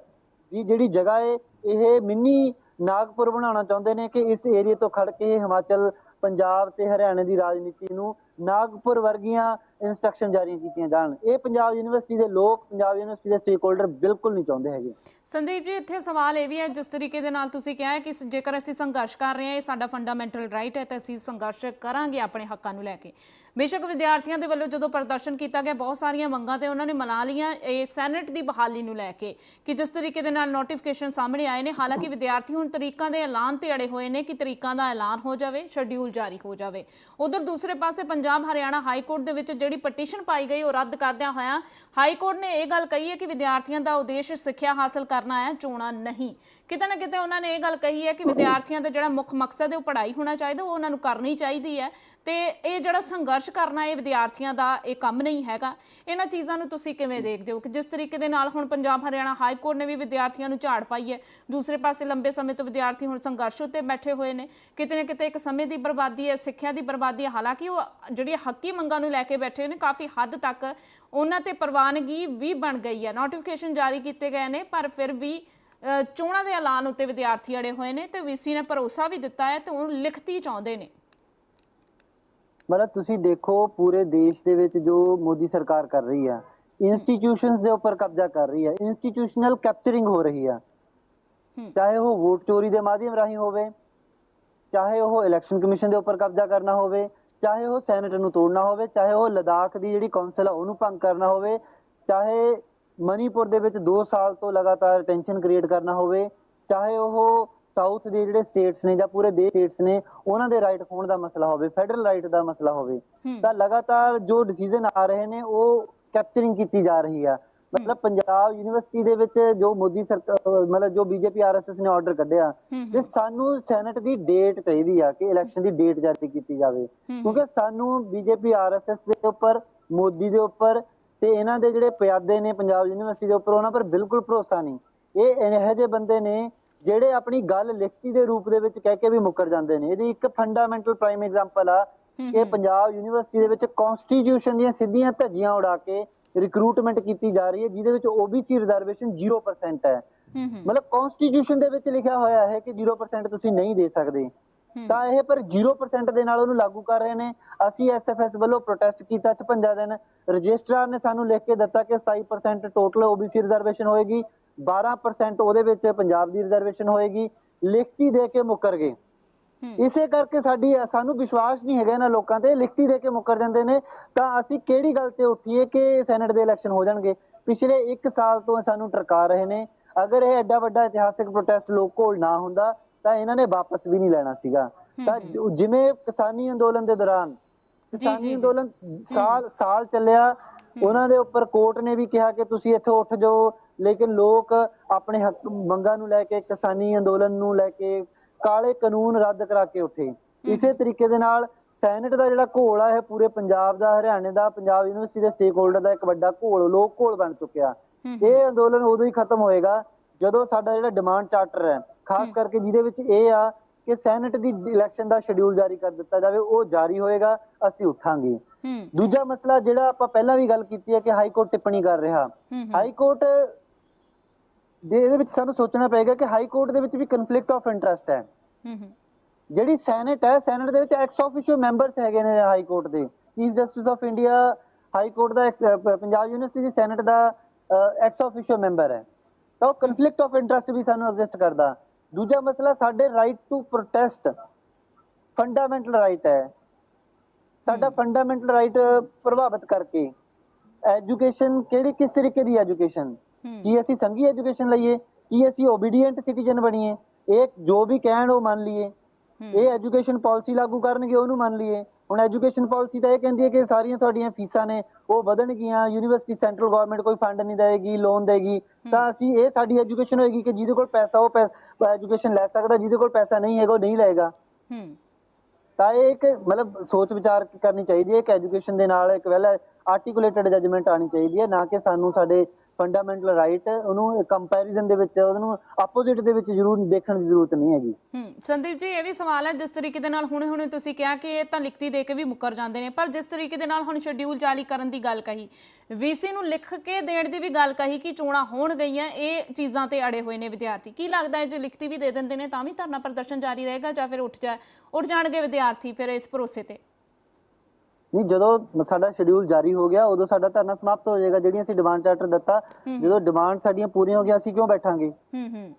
ਦੀ ਜਿਹੜੀ ਜਗ੍ਹਾ ਹੈ ਇਹ ਮਿੰਨੀ ਨਾਗਪੁਰ ਬਣਾਉਣਾ ਚਾਹੁੰਦੇ ਨੇ ਕਿ ਇਸ ਏਰੀਆ ਤੋਂ ਖੜ ਕੇ ਇਹ ਹਿਮਾਚਲ, ਪੰਜਾਬ ਤੇ ਹਰਿਆਣਾ ਦੀ ਰਾਜਨੀਤੀ ਨੂੰ ਨਾਗਪੁਰ ਵਰਗੀਆਂ ਇਨਸਟਰਕਸ਼ਨ ਜਾਰੀ ਕੀਤੀਆਂ ਜਾਣ। ਇਹ ਪੰਜਾਬ ਯੂਨੀਵਰਸਿਟੀ ਦੇ ਲੋਕ, ਪੰਜਾਬ ਯੂਨੀਵਰਸਿਟੀ ਦੇ ਸਟੇਕ ਹੋਲਡਰ ਬਿਲਕੁਲ ਨਹੀਂ ਚਾਹੁੰਦੇ ਹੈਗੇ। ਸੰਦੀਪ ਜੀ, ਇੱਥੇ ਸਵਾਲ ਇਹ ਵੀ ਹੈ, ਜਿਸ ਤਰੀਕੇ ਦੇ ਨਾਲ ਤੁਸੀਂ ਕਿਹਾ ਕਿ ਜੇਕਰ ਅਸੀਂ ਸੰਘਰਸ਼ ਕਰ ਰਹੇ ਹਾਂ, ਇਹ ਸਾਡਾ ਫੰਡਾਮੈਂਟਲ ਰਾਈਟ ਹੈ, ਤਾਂ ਅਸੀਂ ਸੰਘਰਸ਼ ਕਰਾਂਗੇ ਆਪਣੇ ਹੱਕਾਂ ਨੂੰ ਲੈ ਕੇ। ਬੇਸ਼ੱਕ ਵਿਦਿਆਰਥੀਆਂ ਦੇ ਵੱਲੋਂ ਜਦੋਂ ਪ੍ਰਦਰਸ਼ਨ ਕੀਤਾ ਗਿਆ, ਬਹੁਤ ਸਾਰੀਆਂ ਮੰਗਾਂ ਤੇ ਉਹਨਾਂ ਨੇ ਮਨਾ ਲਈਆਂ, ਇਹ ਸੈਨੇਟ ਦੀ ਬਹਾਲੀ ਨੂੰ ਲੈ ਕੇ, ਕਿ ਜਿਸ ਤਰੀਕੇ ਦੇ ਨਾਲ ਨੋਟੀਫਿਕੇਸ਼ਨ ਸਾਹਮਣੇ ਆਏ ਨੇ, ਹਾਲਾਂਕਿ ਵਿਦਿਆਰਥੀ ਹੁਣ ਤਰੀਕਾਂ ਦੇ ਐਲਾਨ ਤੇ ਅੜੇ ਹੋਏ ਨੇ ਕਿ ਤਰੀਕਾਂ ਦਾ ਐਲਾਨ ਹੋ ਜਾਵੇ ਸ਼ਡਿਊਲ ਜਾਰੀ ਹੋ ਜਾਵੇ। ਉਧਰ ਦੂਸਰੇ ਪਾਸੇ ਪੰਜਾਬ ਹਰਿਆਣਾ ਹਾਈ ਕੋਰਟ ਦੇ ਵਿੱਚ ਜਿਹੜੀ ਪਟੀਸ਼ਨ ਪਾਈ ਗਈ ਉਹ ਰੱਦ ਕਰਦਿਆਂ ਹੋਇਆਂ ਹਾਈ ਕੋਰਟ ਨੇ ਇਹ ਗੱਲ ਕਹੀ ਹੈ ਕਿ ਵਿਦਿਆਰਥੀਆਂ ਦਾ ਉਦੇਸ਼ ਸਿੱਖਿਆ ਹਾਸਲ ਕਰਨਾ ਹੈ, ਚੋਣਾ ਨਹੀਂ। ਕਿਤੇ ਨਾ ਕਿਤੇ ਉਹਨਾਂ ਨੇ ਇਹ ਗੱਲ ਕਹੀ ਹੈ ਕਿ ਵਿਦਿਆਰਥੀਆਂ ਦਾ ਜਿਹੜਾ ਮੁੱਖ ਮਕਸਦ ਹੈ ਉਹ ਪੜ੍ਹਾਈ ਹੋਣਾ ਚਾਹੀਦਾ, ਉਹ ਉਹਨਾਂ ਨੂੰ ਕਰਨੀ ਚਾਹੀਦੀ ਹੈ। ਤੇ ਇਹ ਜਿਹੜਾ ਸੰਘਰਸ਼ ਕਰਨਾ ਇਹ ਵਿਦਿਆਰਥੀਆਂ ਦਾ ਇਹ ਕੰਮ ਨਹੀਂ ਹੈਗਾ। ਇਹਨਾਂ ਚੀਜ਼ਾਂ ਨੂੰ ਤੁਸੀਂ ਕਿਵੇਂ ਦੇਖਦੇ ਹੋ ਕਿ ਜਿਸ ਤਰੀਕੇ ਦੇ ਨਾਲ ਹੁਣ ਪੰਜਾਬ ਹਰਿਆਣਾ ਹਾਈ ਕੋਰਟ ਨੇ ਵੀ ਵਿਦਿਆਰਥੀਆਂ ਨੂੰ ਝਾੜ ਪਾਈ ਹੈ, ਦੂਸਰੇ ਪਾਸੇ ਲੰਬੇ ਸਮੇਂ ਤੋਂ ਵਿਦਿਆਰਥੀ ਹੁਣ ਸੰਘਰਸ਼ ਉੱਤੇ ਬੈਠੇ ਹੋਏ ਨੇ, ਕਿਤੇ ਨਾ ਕਿਤੇ ਇੱਕ ਸਮੇਂ ਦੀ ਬਰਬਾਦੀ ਹੈ, ਸਿੱਖਿਆ ਦੀ ਬਰਬਾਦੀ ਹੈ, ਹਾਲਾਂਕਿ ਉਹ ਜਿਹੜੀਆਂ ਹੱਕੀ ਮੰਗਾਂ ਨੂੰ ਲੈ ਕੇ ਬੈਠੇ ਨੇ, ਕਾਫੀ ਹੱਦ ਤੱਕ ਉਹਨਾਂ ਤੇ ਪ੍ਰਵਾਨਗੀ ਵੀ ਬਣ ਗਈ ਹੈ। ਨੋਟੀਫਿਕੇਸ਼ਨ ਜਾਰੀ ਕੀਤੇ ਗਏ ਨੇ, ਪਰ ਫਿਰ ਵੀ ਚੋਣਾਂ ਦੇ ਐਲਾਨ ਉੱਤੇ ਵਿਦਿਆਰਥੀ ਅੜੇ ਹੋਏ ਨੇ ਤੇ ਵੀਸੀ ਨੇ ਭਰੋਸਾ ਵੀ ਦਿੱਤਾ ਹੈ ਤੇ ਉਹ ਲਿਖਤੀ ਚਾਹੁੰਦੇ ਨੇ ਮਤਲਬ ਤੁਸੀਂ ਦੇਖੋ ਪੂਰੇ ਦੇਸ਼ ਦੇ ਵਿੱਚ ਜੋ ਮੋਦੀ ਸਰਕਾਰ ਕਰ ਰਹੀ ਆ ਇੰਸਟੀਟਿਊਸ਼ਨਸ ਦੇ ਉੱਪਰ ਕਬਜ਼ਾ ਕਰ ਰਹੀ ਆ ਇੰਸਟੀਟਿਊਸ਼ਨਲ ਕੈਪਚਰਿੰਗ ਹੋ ਰਹੀ ਆ ਹੂੰ। ਚਾਹੇ ਉਹ ਵੋਟ ਚੋਰੀ ਦੇ ਮਾਧਿਅਮ ਰਾਹੀਂ ਹੋਵੇ ਚਾਹੇ ਉਹ ਇਲੈਕਸ਼ਨ ਕਮਿਸ਼ਨ ਦੇ ਉੱਪਰ ਕਬਜ਼ਾ ਕਰਨਾ ਹੋਵੇ ਚਾਹੇ ਉਹ ਸੈਨੇਟ ਨੂੰ ਤੋੜਨਾ ਹੋਵੇ ਚਾਹੇ ਉਹ ਲਦਾਖ ਦੀ ਜਿਹੜੀ ਕੌਂਸਲ ਆ ਉਹਨੂੰ ਭੰਗ ਕਰਨਾ ਹੋਵੇ ਚਾਹੇ ਮਨੀਪੁਰ ਦੇ ਵਿੱਚ 2 ਸਾਲ ਤੋਂ ਲਗਾਤਾਰ ਟੈਨਸ਼ਨ ਕ੍ਰੀਏਟ ਕਰਨਾ ਹੋਵੇ ਚਾਹੇ ਉਹ ਸਾਊਥ ਦੇ ਜਿਹੜੇ ਸਟੇਟਸ ਨੇ ਜਾਂ ਪੂਰੇ ਦੇਸ਼ ਸਟੇਟਸ ਨੇ ਉਹਨਾਂ ਦੇ ਰਾਈਟ ਖੋਣ ਦਾ ਮਸਲਾ ਹੋਵੇ ਫੈਡਰਲ ਰਾਈਟ ਦਾ ਮਸਲਾ ਹੋਵੇ ਤਾਂ ਲਗਾਤਾਰ ਜੋ ਡਿਸੀਜਨ ਆ ਰਹੇ ਨੇ ਉਹ ਕੈਪਚਰਿੰਗ ਕੀਤੀ ਜਾ ਰਹੀ ਆ। ਮਤਲਬ ਪੰਜਾਬ ਯੂਨੀਵਰਸਿਟੀ ਦੇ ਵਿੱਚ ਜੋ ਮੋਦੀ ਸਰਕਾਰ ਮਤਲਬ ਜੋ ਬੀਜੇਪੀ ਆਰਐਸਐਸ ਨੇ ਆਰਡਰ ਕੱਢਿਆ ਵੀ ਸਾਨੂੰ ਸੈਨੇਟ ਦੀ ਡੇਟ ਚਾਹੀਦੀ ਆ ਕਿ ਇਲੈਕਸ਼ਨ ਦੀ ਡੇਟ ਜਾਰੀ ਕੀਤੀ ਜਾਵੇ। ਕਿਉਂਕਿ ਸਾਨੂੰ ਬੀਜੇਪੀ ਆਰਐਸਐਸ ਦੇ ਉੱਪਰ ਮੋਦੀ ਦੇ ਉੱਪਰ ਤੇ ਇਹਨਾਂ ਦੇ ਜਿਹੜੇ ਪਿਆਦੇ ਨੇ ਪੰਜਾਬ ਯੂਨੀਵਰਸਿਟੀ ਦੇ ਉੱਪਰ ਉਹਨਾਂ ਪਰ ਬਿਲਕੁਲ ਭਰੋਸਾ ਨਹੀਂ। ਇਹ ਇਹੋ ਜਿਹੇ ਬੰਦੇ ਨੇ ਜਿਹੜੇ ਆਪਣੀ ਗੱਲ ਲਿਖਤੀ ਦੇ ਰੂਪ ਦੇ ਵਿੱਚ ਕਹਿ ਕੇ ਵੀ ਮੁੱਕਰ ਜਾਂਦੇ ਨੇ। ਇਹਦੀ ਇੱਕ ਫੰਡਾਮੈਂਟਲ ਪ੍ਰਾਈਮ ਐਗਜ਼ਾਮਪਲ ਆ ਕਿ ਪੰਜਾਬ ਯੂਨੀਵਰਸਿਟੀ ਦੇ ਵਿੱਚ ਕਨਸਟੀਟਿਊਸ਼ਨ ਦੀਆਂ ਸਿੱਧੀਆਂ ਧੱਜੀਆਂ ਉਡਾ ਕੇ ਰਿਕਰੂਟਮੈਂਟ ਕੀਤੀ ਜਾ ਰਹੀ ਹੈ ਜਿਹਦੇ ਵਿੱਚ OBC ਰਿਜ਼ਰਵੇਸ਼ਨ 0% ਹੈ। ਹੂੰ ਹੂੰ। ਮਤਲਬ ਕਨਸਟੀਟਿਊਸ਼ਨ ਦੇ ਵਿੱਚ ਲਿਖਿਆ ਹੋਇਆ ਹੈ ਕਿ 0% ਤੁਸੀਂ ਨਹੀਂ ਦੇ ਸਕਦੇ। ਤਾਂ ਇਹ ਪਰ 0% ਦੇ ਨਾਲ ਉਹਨੂੰ ਲਾਗੂ ਕਰ ਰਹੇ ਨੇ। ਅਸੀਂ ਐਸਐਫਐਸ ਵੱਲੋਂ ਪ੍ਰੋਟੈਸਟ ਕੀਤਾ 56 ਦਿਨ। ਰਜਿਸਟਰਾਰ ਨੇ ਸਾਨੂੰ ਲਿਖ ਕੇ ਦਿੱਤਾ ਕਿ 27% ਟੋਟਲ ਓਬੀਸੀ ਰਿਜ਼ਰਵੇਸ਼ਨ ਹੋਏਗੀ। 12% ਉਹਦੇ ਵਿੱਚ ਪੰਜਾਬ ਦੀ ਰਿਜ਼ਰਵੇਸ਼ਨ ਹੋਏਗੀ। ਲਿਖਤੀ ਦੇ ਕੇ ਮੁੱਕਰ ਗਏ। ਇਸੇ ਕਰਕੇ ਸਾਡੀ ਸਾਨੂੰ ਵਿਸ਼ਵਾਸ ਨਹੀਂ ਹੈਗਾ ਇਹਨਾਂ ਲੋਕਾਂ ਤੇ। ਲਿਖਤੀ ਦੇ ਕੇ ਮੁੱਕਰ ਜਾਂਦੇ ਨੇ। ਤਾਂ ਅਸੀਂ ਕਿਹੜੀ ਗੱਲ ਤੇ ਉੱਠੀਏ ਕਿ ਸੈਨੇਟ ਦੇ ਇਲੈਕਸ਼ਨ ਹੋ ਜਾਣਗੇ? ਪਿਛਲੇ 1 ਸਾਲ ਤੋਂ ਸਾਨੂੰ ਟਰਕਾ ਰਹੇ ਨੇ। ਅਗਰ ਇਹ ਐਡਾ ਵੱਡਾ ਇਤਿਹਾਸਿਕ ਪ੍ਰੋਟੈਸਟ ਲੋਕ ਕੋਲ ਨਾ ਹੁੰਦਾ ਤਾਂ ਇਹਨਾਂ ਨੇ ਵਾਪਸ ਵੀ ਨਹੀਂ ਲੈਣਾ ਸੀਗਾ। ਤਾਂ ਜਿਵੇਂ ਕਿਸਾਨੀ ਅੰਦੋਲਨ ਦੇ ਦੌਰਾਨ ਕਿਸਾਨੀ। ਅੰਦੋਲਨ ਸਾਲ ਸਾਲ ਚੱਲਿਆ। ਉਹਨਾਂ ਦੇ ਉੱਪਰ ਕੋਰਟ ਨੇ ਵੀ ਕਿਹਾ ਕਿ ਤੁਸੀਂ ਇੱਥੋਂ ਉੱਠ ਜਾਓ ਲੇਕਿਨ ਲੋਕ ਆਪਣੇ ਹੱਕ ਮੰਗਾਂ ਨੂੰ ਲੈ ਕੇ ਕਿਸਾਨੀ ਅੰਦੋਲਨ ਨੂੰ ਲੈ ਕੇ ਕਾਲੇ ਕਾਨੂੰਨ ਰੱਦ ਕਰਾ ਕੇ ਉੱਠੇ। ਇਸੇ ਤਰੀਕੇ ਦੇ ਨਾਲ ਸੈਨੇਟ ਦਾ ਜਿਹੜਾ ਘੋਲ ਆ ਇਹ ਪੂਰੇ ਪੰਜਾਬ ਦਾ ਹਰਿਆਣੇ ਦਾ ਪੰਜਾਬ ਯੂਨੀਵਰਸਿਟੀ ਦੇ ਸਟੇਕ ਹੋਲਡਰ ਦਾ ਇੱਕ ਵੱਡਾ ਘੋਲ ਲੋਕ ਘੋਲ ਬਣ ਚੁੱਕਿਆ। ਇਹ ਅੰਦੋਲਨ ਉਦੋਂ ਹੀ ਖਤਮ ਹੋਏਗਾ ਜਦੋਂ ਸਾਡਾ ਜਿਹੜਾ ਡਿਮਾਂਡ ਚਾਰਟਰ ਹੈ ਖਾਸ ਕਰਕੇ ਜਿਹਦੇ ਵਿੱਚ ਇਹ ਆ ਕਿ ਸੈਨੇਟ ਦੀ ਇਲੈਕਸ਼ਨ ਦਾ ਸ਼ਡਿਊਲ ਜਾਰੀ ਕਰ ਦਿੱਤਾ ਜਾਵੇ ਉਹ ਜਾਰੀ ਹੋਏਗਾ ਅਸੀਂ ਉੱਠਾਂਗੇ। ਦੂਜਾ ਮਸਲਾ ਜਿਹੜਾ ਆਪਾਂ ਪਹਿਲਾਂ ਵੀ ਗੱਲ ਕੀਤੀ ਹੈ ਕਿ ਹਾਈ ਕੋਰਟ ਟਿੱਪਣੀ ਕਰ ਰਿਹਾ। ਹਾਈ ਕੋਰਟ ਦੇ ਇਹਦੇ ਵਿੱਚ ਸਾਨੂੰ ਸੋਚਣਾ ਪਏਗਾ ਕਿ ਹਾਈ ਕੋਰਟ ਦੇ ਵਿੱਚ ਵੀ ਕਨਫਲਿਕਟ ਆਫ ਇੰਟਰਸਟ ਹੈ। ਜਿਹੜੀ ਸੈਨੇਟ ਹੈ ਸੈਨੇਟ ਦੇ ਵਿੱਚ ਐਕਸ ਆਫੀਸ਼ੀਓ ਮੈਂਬਰਸ ਹੈਗੇ ਨੇ ਹਾਈ ਕੋਰਟ ਦੇ। Chief justice of India high court the Punjab university ਦੀ ਸੈਨੇਟ ਦਾ ਐਕਸ ਆਫੀਸ਼ੀਓ ਮੈਂਬਰ ਹੈ। ਤਾਂ ਉਹ ਕਨਫਲਿਕਟ ਆਫ ਇੰਟਰਸਟ ਵੀ ਸਾਨੂੰ ਐਗਜ਼ਿਸਟ ਕਰਦਾ। ਦੂਜਾ ਮਸਲਾ ਸਾਡੇ right to protest fundamental right ਹੈ। ਸਾਡਾ ਫੰਡਾਮੈਂਟਲ ਰਾਈਟ ਪ੍ਰਭਾਵਿਤ ਕਰਕੇ ਐਜੂਕੇਸ਼ਨ ਕਿਹੜੀ ਕਿਸ ਤਰੀਕੇ ਦੀ ਐਜੂਕੇਸ਼ਨ ਕੀ ਅਸੀਂ ਸੰਘੀ ਐਜੂਕੇਸ਼ਨ ਲਈਏ? ਕੀ ਅਸੀਂ ਓਬੀਡੀਐਂਟ ਸਿਟੀਜ਼ਨ ਬਣੀਏ? ਇਹ ਜੋ ਵੀ ਕਹਿਣ ਉਹ ਮੰਨ ਲਈਏ। ਇਹ ਐਜੂਕੇਸ਼ਨ ਪਾਲਿਸੀ ਲਾਗੂ ਕਰਨਗੇ ਉਹਨੂੰ ਮੰਨ ਲਈਏ। ਹੁਣ ਐਜੂਕੇਸ਼ਨ ਪਾਲਿਸੀ ਤਾਂ ਇਹ ਕਹਿੰਦੀ ਹੈ ਕਿ ਸਾਰੀਆਂ ਤੁਹਾਡੀਆਂ ਫੀਸਾਂ ਨੇ ਉਹ ਵਧਣਗੀਆਂ ਯੂਨੀਵਰਸਿਟੀ ਸੈਂਟਰਲ ਗਵਰਨਮੈਂਟ ਕੋਈ ਫੰਡ ਨਹੀਂ ਦੇਵੇਗੀ ਲੋਨ ਦੇਗੀ ਤਾਂ ਅਸੀਂ ਇਹ ਸਾਡੀ ਐਜੂਕੇਸ਼ਨ ਹੋਏਗੀ ਕਿ ਜਿਹਦੇ ਕੋਲ ਪੈਸਾ ਉਹ ਐਜੂਕੇਸ਼ਨ ਲੈ ਸਕਦਾ ਜਿਹਦੇ ਕੋਲ ਪੈਸਾ ਨਹੀਂ ਹੈਗਾ ਉਹ ਨਹੀਂ ਲਏਗਾ। ਹੂੰ। ਤਾਂ ਇਹ ਇੱਕ ਮਤਲਬ ਸੋਚ ਵਿਚਾਰ ਕਰਨੀ ਚਾਹੀਦੀ ਹੈ ਕਿ ਐਜੂਕੇਸ਼ਨ ਦੇ ਨਾਲ ਇੱਕ ਵੈਲ ਆਰਟੀਕੂਲੇਟਡ ਜਜਮੈਂਟ ਆਣੀ ਚਾਹੀਦੀ ਹੈ ਨਾ ਕਿ ਸਾਨੂੰ ਸਾਡੇ ਫੰਡਾਮੈਂਟਲ ਰਾਈਟ ਉਹਨੂੰ ਕੰਪੈਰੀਜ਼ਨ ਦੇ ਵਿੱਚ, ਉਹਨੂੰ ਆਪੋਜ਼ਿਟ ਦੇ ਵਿੱਚ ਜ਼ਰੂਰ ਦੇਖਣ ਦੀ ਜ਼ਰੂਰਤ ਨਹੀਂ ਹੈਗੀ। ਹੂੰ, ਸੰਦੀਪ ਜੀ, ਇਹ ਵੀ ਸਵਾਲ ਹੈ, ਜਿਸ ਤਰੀਕੇ ਦੇ ਨਾਲ ਹੁਣੇ ਹੁਣੇ ਤੁਸੀਂ ਕਿਹਾ ਕਿ ਇਹ ਤਾਂ ਲਿਖਤੀ ਦੇ ਕੇ ਵੀ ਮੁੱਕਰ ਜਾਂਦੇ ਨੇ, ਪਰ ਜਿਸ ਤਰੀਕੇ ਦੇ ਨਾਲ ਹੁਣ ਸ਼ਡਿਊਲ ਜਾਰੀ ਕਰਨ ਦੀ ਗੱਲ ਕਹੀ ਵੀਸੀ ਨੂੰ ਲਿਖ ਕੇ ਦੇਣ ਦੀ ਵੀ ਗੱਲ ਕਹੀ ਕਿ ਚੋਣਾਂ ਹੋਣ ਗਈਆਂ, ਇਹ ਚੀਜ਼ਾਂ ਤੇ ਅੜੇ ਹੋਏ ਨੇ ਵਿਦਿਆਰਥੀ। ਕੀ ਲੱਗਦਾ ਹੈ, ਜੇ ਲਿਖਤੀ ਵੀ ਦੇ ਦਿੰਦੇ ਨੇ, ਤਾਂ ਵੀ ਧਰਨਾ ਪ੍ਰਦਰਸ਼ਨ ਜਾਰੀ ਰਹੇਗਾ ਜਾਂ ਫਿਰ ਉੱਠ ਜਾ, ਉੱਠ ਜਾਣਗੇ ਵਿਦਿਆਰਥੀ ਫਿਰ ਇਸ ਭਰੋਸੇ ਤੇ? ਨਹੀਂ ਜਦੋਂ ਸਾਡਾ ਸ਼ਡਿਊਲ ਜਾਰੀ ਹੋ ਗਿਆ ਉਦੋਂ ਸਾਡਾ ਧਰਨਾ ਸਮਾਪਤ ਹੋ ਜਾਏਗਾ ਜਿਹੜੀਆਂ ਅਸੀਂ ਡਿਮਾਂਡ ਚਾਰਟਰ ਦਿੱਤਾ ਜਦੋਂ ਡਿਮਾਂਡ ਸਾਡੀਆਂ ਪੂਰੀਆਂ ਹੋ ਗਈਆਂ ਅਸੀਂ ਕਿਉਂ ਬੈਠਾਂਗੇ? ਹੂੰ ਹੂੰ।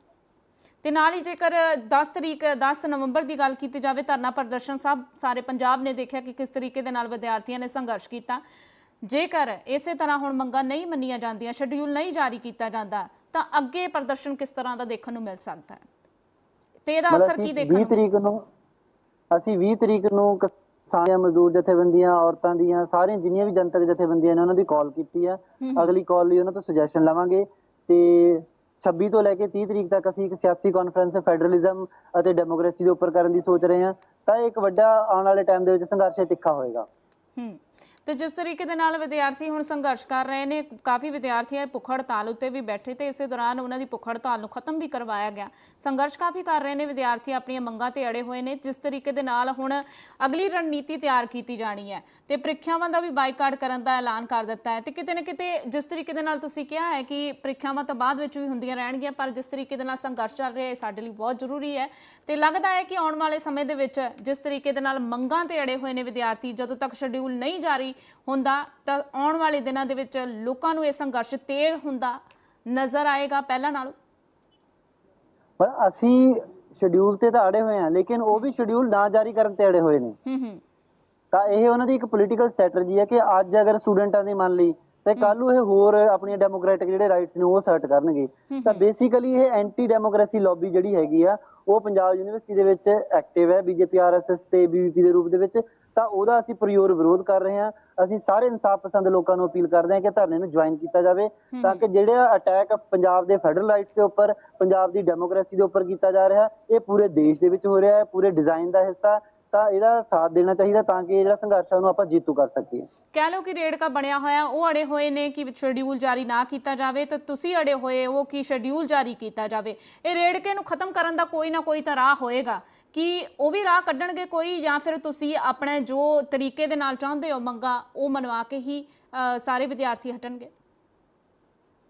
ਤੇ ਨਾਲ ਹੀ ਜੇਕਰ 10 ਤਰੀਕ 10 ਨਵੰਬਰ ਦੀ ਗੱਲ ਕੀਤੀ ਜਾਵੇ ਧਰਨਾ ਪ੍ਰਦਰਸ਼ਨ ਸਭ ਸਾਰੇ ਪੰਜਾਬ ਨੇ ਦੇਖਿਆ ਕਿ ਕਿਸ ਤਰੀਕੇ ਦੇ ਨਾਲ ਵਿਦਿਆਰਥੀਆਂ ਨੇ ਸੰਘਰਸ਼ ਕੀਤਾ। ਜੇਕਰ ਇਸੇ ਤਰ੍ਹਾਂ ਹੁਣ ਮੰਗਾਂ ਨਹੀਂ ਮੰਨੀਆਂ ਜਾਂਦੀਆਂ ਸ਼ਡਿਊਲ ਨਹੀਂ ਜਾਰੀ ਕੀਤਾ ਜਾਂਦਾ ਤਾਂ ਅੱਗੇ ਪ੍ਰਦਰਸ਼ਨ ਕਿਸ ਤਰ੍ਹਾਂ ਦਾ ਦੇਖਣ ਨੂੰ ਮਿਲ ਸਕਦਾ ਹੈ? ਤੇ ਇਹਦਾ ਅਸਰ ਕੀ ਅਸੀਂ ਦੇਖਣ 20 ਨੂੰ ਤਰੀਕ ਨੂੰ ਅਸੀਂ 20 ਤਰੀਕ ਨੂੰ ਕਿਸਾਨਾਂ ਮਜ਼ਦੂਰ ਜਥੇਬੰਦੀਆਂ ਔਰਤਾਂ ਦੀਆਂ ਸਾਰੀਆਂ ਜਿੰਨੀਆਂ ਵੀ ਜਨਤਕ ਜਥੇਬੰਦੀਆਂ ਨੇ ਉਹਨਾਂ ਦੀ ਕਾਲ ਕੀਤੀ ਆ। ਅਗਲੀ ਕਾਲ ਲਈ ਉਹਨਾਂ ਤੋਂ ਸੁਜੈਸ਼ਨ ਲਵਾਂਗੇ ਤੇ 26 ਤੋਂ ਲੈ ਕੇ 30 ਤਰੀਕ ਤੱਕ ਅਸੀਂ ਇੱਕ ਸਿਆਸੀ ਕਾਨਫਰੰਸ ਫੈਡਰਲਿਜ਼ਮ ਅਤੇ ਡੈਮੋਕ੍ਰੇਸੀ ਦੇ ਉੱਪਰ ਕਰਨ ਦੀ ਸੋਚ ਰਹੇ ਹਾਂ। ਤਾਂ ਇਹ ਇੱਕ ਵੱਡਾ ਆਉਣ ਵਾਲੇ ਟਾਈਮ ਦੇ ਵਿੱਚ ਸੰਘਰਸ਼ ਤਿੱਖਾ ਹੋਏਗਾ। ਹੂੰ। ਤੇ ਜਿਸ ਤਰੀਕੇ ਦੇ ਨਾਲ ਵਿਦਿਆਰਥੀ ਹੁਣ ਸੰਘਰਸ਼ ਕਰ ਰਹੇ ਨੇ, ਕਾਫੀ ਵਿਦਿਆਰਥੀ ਭੁੱਖ ਹੜਤਾਲ ਉੱਤੇ ਵੀ ਬੈਠੇ ਤੇ ਇਸੇ ਦੌਰਾਨ ਉਹਨਾਂ ਦੀ ਭੁੱਖ ਹੜਤਾਲ ਨੂੰ ਖਤਮ ਵੀ ਕਰਵਾਇਆ ਗਿਆ। ਸੰਘਰਸ਼ ਕਾਫੀ ਕਰ ਰਹੇ ਨੇ, ਵਿਦਿਆਰਥੀ ਆਪਣੀਆਂ ਮੰਗਾਂ ਤੇ ਅੜੇ ਹੋਏ ਨੇ, ਜਿਸ ਤਰੀਕੇ ਦੇ ਨਾਲ ਹੁਣ ਅਗਲੀ ਰਣਨੀਤੀ ਤਿਆਰ ਕੀਤੀ ਜਾਣੀ ਹੈ ਤੇ ਪ੍ਰੀਖਿਆਵਾਂ ਦਾ ਵੀ ਬਾਈਕਾਟ ਕਰਨ ਦਾ ਐਲਾਨ ਕਰ ਦਿੱਤਾ ਹੈ। ਤੇ ਕਿਤੇ ਨਾ ਕਿਤੇ ਜਿਸ ਤਰੀਕੇ ਦੇ ਨਾਲ ਤੁਸੀਂ ਕਿਹਾ ਹੈ ਕਿ ਪ੍ਰੀਖਿਆਵਾਂ ਤਾਂ ਬਾਅਦ ਵਿੱਚ ਵੀ ਹੁੰਦੀਆਂ ਰਹਿਣਗੀਆਂ, ਪਰ ਜਿਸ ਤਰੀਕੇ ਦੇ ਨਾਲ ਸੰਘਰਸ਼ ਚੱਲ ਰਿਹਾ ਹੈ ਇਹ ਸਾਡੇ ਲਈ ਬਹੁਤ ਜ਼ਰੂਰੀ ਹੈ। ਤੇ ਲੱਗਦਾ ਹੈ ਕਿ ਆਉਣ ਵਾਲੇ ਸਮੇਂ ਦੇ ਵਿੱਚ ਜਿਸ ਤਰੀਕੇ ਦੇ ਨਾਲ ਮੰਗਾਂ ਤੇ ਅੜੇ ਹੋਏ ਨੇ ਵਿਦਿਆਰਥੀ, ਜਦੋਂ ਤੱਕ ਸ਼ਡਿਊਲ ਨਹੀਂ ਜਾਰੀ ਹੁੰਦਾ ਤਾਂ ਆਉਣ ਵਾਲੇ ਦਿਨਾਂ ਦੇ ਵਿੱਚ ਲੋਕਾਂ ਨੂੰ ਇਹ ਸੰਘਰਸ਼ ਤੇਜ਼ ਹੁੰਦਾ ਨਜ਼ਰ ਆਏਗਾ ਪਹਿਲਾਂ ਨਾਲੋਂ। ਪਰ ਅਸੀਂ ਸ਼ਡਿਊਲ ਤੇ ਤਾਂ ਅੜੇ ਹੋਏ ਹਾਂ ਲੇਕਿਨ ਉਹ ਵੀ ਸ਼ਡਿਊਲ ਨਾ ਜਾਰੀ ਕਰਨ ਤੇ ਅੜੇ ਹੋਏ ਨੇ। ਹੂੰ ਹੂੰ। ਤਾਂ ਇਹ ਉਹਨਾਂ ਦੀ ਇੱਕ ਪੋਲੀਟੀਕਲ ਸਟ੍ਰੈਟਜੀ ਹੈ ਕਿ ਅੱਜ ਅਗਰ ਸਟੂਡੈਂਟਾਂ ਦੀ ਮੰਨ ਲਈ ਤੇ ਕੱਲ ਨੂੰ ਇਹ ਹੋਰ ਆਪਣੀਆਂ ਡੈਮੋਕ੍ਰੈਟਿਕ ਜਿਹੜੇ ਰਾਈਟਸ ਨੇ ਉਹ ਅਸਰਟ ਕਰਨਗੇ। ਤਾਂ ਬੇਸਿਕਲੀ ਇਹ ਐਂਟੀ ਡੈਮੋਕ੍ਰੇਸੀ ਲੌਬੀ ਜਿਹੜੀ ਹੈਗੀ ਆ ਉਹ ਪੰਜਾਬ ਯੂਨੀਵਰਸਿਟੀ ਦੇ ਵਿੱਚ ਐਕਟਿਵ ਹੈ ਬੀਜੇਪੀ ਆਰਐਸਐਸ ਤੇ ਬੀਵੀਪੀ ਦੇ ਰੂਪ ਦੇ ਵਿੱਚ। ਤਾਂ ਉਹਦਾ ਅਸੀਂ ਪ੍ਰਯੋਰ ਵਿਰੋਧ ਕਰ ਰਹੇ ਹਾਂ। ਅਸੀਂ ਸਾਰੇ ਇਨਸਾਫ ਪਸੰਦ ਲੋਕਾਂ ਨੂੰ ਅਪੀਲ ਕਰਦੇ ਹਾਂ ਕਿ ਧਰਨੇ ਨੂੰ ਜੁਆਇਨ ਕੀਤਾ ਜਾਵੇ ਤਾਂ ਕਿ ਜਿਹੜਾ ਅਟੈਕ ਪੰਜਾਬ ਦੇ ਫੈਡਰਲ ਰਾਈਟਸ ਦੇ ਉੱਪਰ ਪੰਜਾਬ ਦੀ ਡੈਮੋਕ੍ਰੇਸੀ ਦੇ ਉੱਪਰ ਕੀਤਾ ਜਾ ਰਿਹਾ ਇਹ ਪੂਰੇ ਦੇਸ਼ ਦੇ ਵਿੱਚ ਹੋ ਰਿਹਾ ਹੈ ਪੂਰੇ ਡਿਜ਼ਾਈਨ ਦਾ ਹਿੱਸਾ ਤਾਂ ਇਹਦਾ ਸਾਥ ਦੇਣਾ ਚਾਹੀਦਾ ਤਾਂ ਕਿ ਜਿਹੜਾ ਸੰਘਰਸ਼ ਹੈ ਉਹਨੂੰ ਆਪਾਂ ਜੀਤੂ ਕਰ ਸਕੀਏ। ਕਹਿ ਲਓ ਕਿ ਰੇੜਕਾ ਬਣਿਆ ਹੋਇਆ ਉਹ ਅੜੇ ਹੋਏ ਨੇ ਕਿ ਸ਼ਡਿਊਲ ਜਾਰੀ ਨਾ ਕੀਤਾ ਜਾਵੇ ਤਾਂ ਤੁਸੀਂ ਅੜੇ ਹੋਏ ਹੋ ਕਿ ਸ਼ਡਿਊਲ ਜਾਰੀ ਕੀਤਾ ਜਾਵੇ। ਇਹ ਰੇੜਕੇ ਨੂੰ ਖਤਮ ਕਰਨ ਦਾ ਕੋਈ ਨਾ ਕੋਈ ਤਾਂ ਰਾਹ ਹੋਏਗਾ। ਕਿ ਉਹ ਵੀ ਰਾਹ ਕੱਢਣਗੇ ਕੋਈ ਜਾਂ ਫਿਰ ਤੁਸੀਂ ਆਪਣੇ ਜੋ ਤਰੀਕੇ ਦੇ ਨਾਲ ਚਾਹੁੰਦੇ ਹੋ ਮੰਗਾ ਉਹ ਮਨਵਾ ਕੇ ਹੀ ਸਾਰੇ ਵਿਦਿਆਰਥੀ ਹਟਣਗੇ?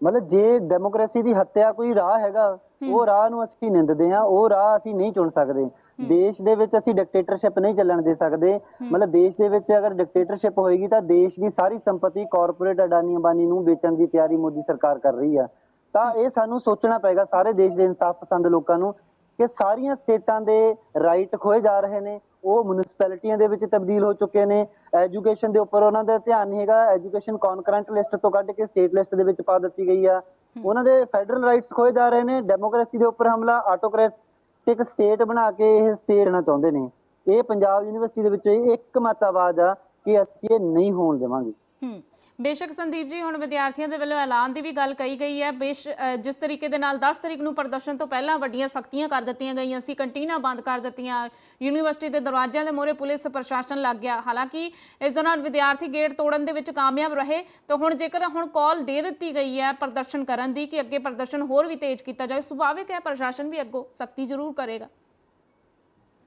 ਮਤਲਬ ਜੇ ਡੈਮੋਕ੍ਰੇਸੀ ਦੀ ਹੱਤਿਆ ਕੋਈ ਰਾਹ ਹੈਗਾ ਉਹ ਰਾਹ ਨੂੰ ਅਸੀਂ ਨਿੰਦਦੇ ਹਾਂ? ਉਹ ਰਾਹ ਅਸੀਂ ਨਹੀਂ ਚੁਣ ਸਕਦੇ। ਦੇਸ਼ ਦੇ ਵਿੱਚ ਅਸੀਂ ਡਿਕਟੇਟਰਸ਼ਿਪ ਨਹੀਂ ਚੱਲਣ ਦੇ ਸਕਦੇ। ਮਤਲਬ ਦੇਸ਼ ਦੇ ਵਿੱਚ ਅਗਰ ਡਿਕਟੇਟਰਸ਼ਿਪ ਹੋਏਗੀ ਤਾਂ ਦੇਸ਼ ਦੀ ਸਾਰੀ ਸੰਪਤੀ ਕਾਰਪੋਰੇਟ ਅਡਾਨੀ ਅੰਬਾਨੀ ਨੂੰ ਵੇਚਣ ਦੀ ਤਿਆਰੀ ਮੋਦੀ ਸਰਕਾਰ ਕਰ ਰਹੀ ਆ। ਤਾਂ ਇਹ ਸਾਨੂੰ ਸੋਚਣਾ ਪਏਗਾ ਸਾਰੇ ਦੇਸ਼ ਦੇ ਇਨਸਾਫ ਪਸੰਦ ਲੋਕਾਂ ਨੂੰ ਕਿ ਸਾਰੀਆਂ ਸਟੇਟਾਂ ਦੇ ਰਾਈਟ ਖੋਏ ਜਾ ਰਹੇ ਨੇ ਉਹ ਮਿਊਨਿਸਪੈਲਿਟੀਆਂ ਦੇ ਵਿੱਚ ਤਬਦੀਲ ਹੋ ਚੁੱਕੇ ਨੇ। ਐਜੂਕੇਸ਼ਨ ਦੇ ਉੱਪਰ ਉਹਨਾਂ ਦਾ ਧਿਆਨ ਨਹੀਂ ਹੈਗਾ। ਐਜੂਕੇਸ਼ਨ ਕਨਕਰੈਂਟ ਲਿਸਟ ਤੋਂ ਕੱਢ ਕੇ ਸਟੇਟ ਲਿਸਟ ਦੇ ਵਿੱਚ ਪਾ ਦਿੱਤੀ ਗਈ ਆ। ਉਹਨਾਂ ਦੇ ਫੈਡਰਲ ਰਾਈਟਸ ਖੋਏ ਜਾ ਰਹੇ ਨੇ। ਡੈਮੋਕ੍ਰੇਸੀ ਦੇ ਉੱਪਰ ਹਮਲਾ ਆਟੋਕ੍ਰੈਟਿਕ ਸਟੇਟ ਬਣਾ ਕੇ ਇਹ ਸਟੇਟ ਨਾ ਚਾਹੁੰਦੇ ਨੇ। ਇਹ ਪੰਜਾਬ ਯੂਨੀਵਰਸਿਟੀ ਦੇ ਵਿੱਚੋਂ ਇੱਕ ਮਤ ਆਵਾਜ਼ ਆ ਕਿ ਅਸੀਂ ਇਹ ਨਹੀਂ ਹੋਣ ਦੇਵਾਂਗੇ। ਹੂੰ। ਬੇਸ਼ੱਕ ਸੰਦੀਪ ਜੀ ਹੁਣ ਵਿਦਿਆਰਥੀਆਂ ਦੇ ਵੱਲੋਂ ਐਲਾਨ ਦੀ ਵੀ ਗੱਲ ਕਹੀ ਗਈ ਹੈ। ਬੇਸ਼ ਜਿਸ ਤਰੀਕੇ ਦੇ ਨਾਲ 10 ਤਰੀਕ ਨੂੰ ਪ੍ਰਦਰਸ਼ਨ ਤੋਂ ਪਹਿਲਾਂ ਵੱਡੀਆਂ ਸਖਤੀਆਂ ਕਰ ਦਿੱਤੀਆਂ ਗਈਆਂ ਸੀ ਕੰਟੀਨਾਂ ਬੰਦ ਕਰ ਦਿੱਤੀਆਂ ਯੂਨੀਵਰਸਿਟੀ ਦੇ ਦਰਵਾਜ਼ਿਆਂ ਦੇ ਮੂਹਰੇ ਪੁਲਿਸ ਪ੍ਰਸ਼ਾਸਨ ਲੱਗ ਗਿਆ। ਹਾਲਾਂਕਿ ਇਸ ਦੌਰਾਨ ਵਿਦਿਆਰਥੀ ਗੇਟ ਤੋੜਨ ਦੇ ਵਿੱਚ ਕਾਮਯਾਬ ਰਹੇ ਤਾਂ ਹੁਣ ਜੇਕਰ ਹੁਣ ਕਾਲ ਦੇ ਦਿੱਤੀ ਗਈ ਹੈ ਪ੍ਰਦਰਸ਼ਨ ਕਰਨ ਦੀ ਕਿ ਅੱਗੇ ਪ੍ਰਦਰਸ਼ਨ ਹੋਰ ਵੀ ਤੇਜ਼ ਕੀਤਾ ਜਾਵੇ ਸੁਭਾਵਿਕ ਹੈ ਪ੍ਰਸ਼ਾਸਨ ਵੀ ਅੱਗੋਂ ਸਖਤੀ ਜ਼ਰੂਰ ਕਰੇਗਾ।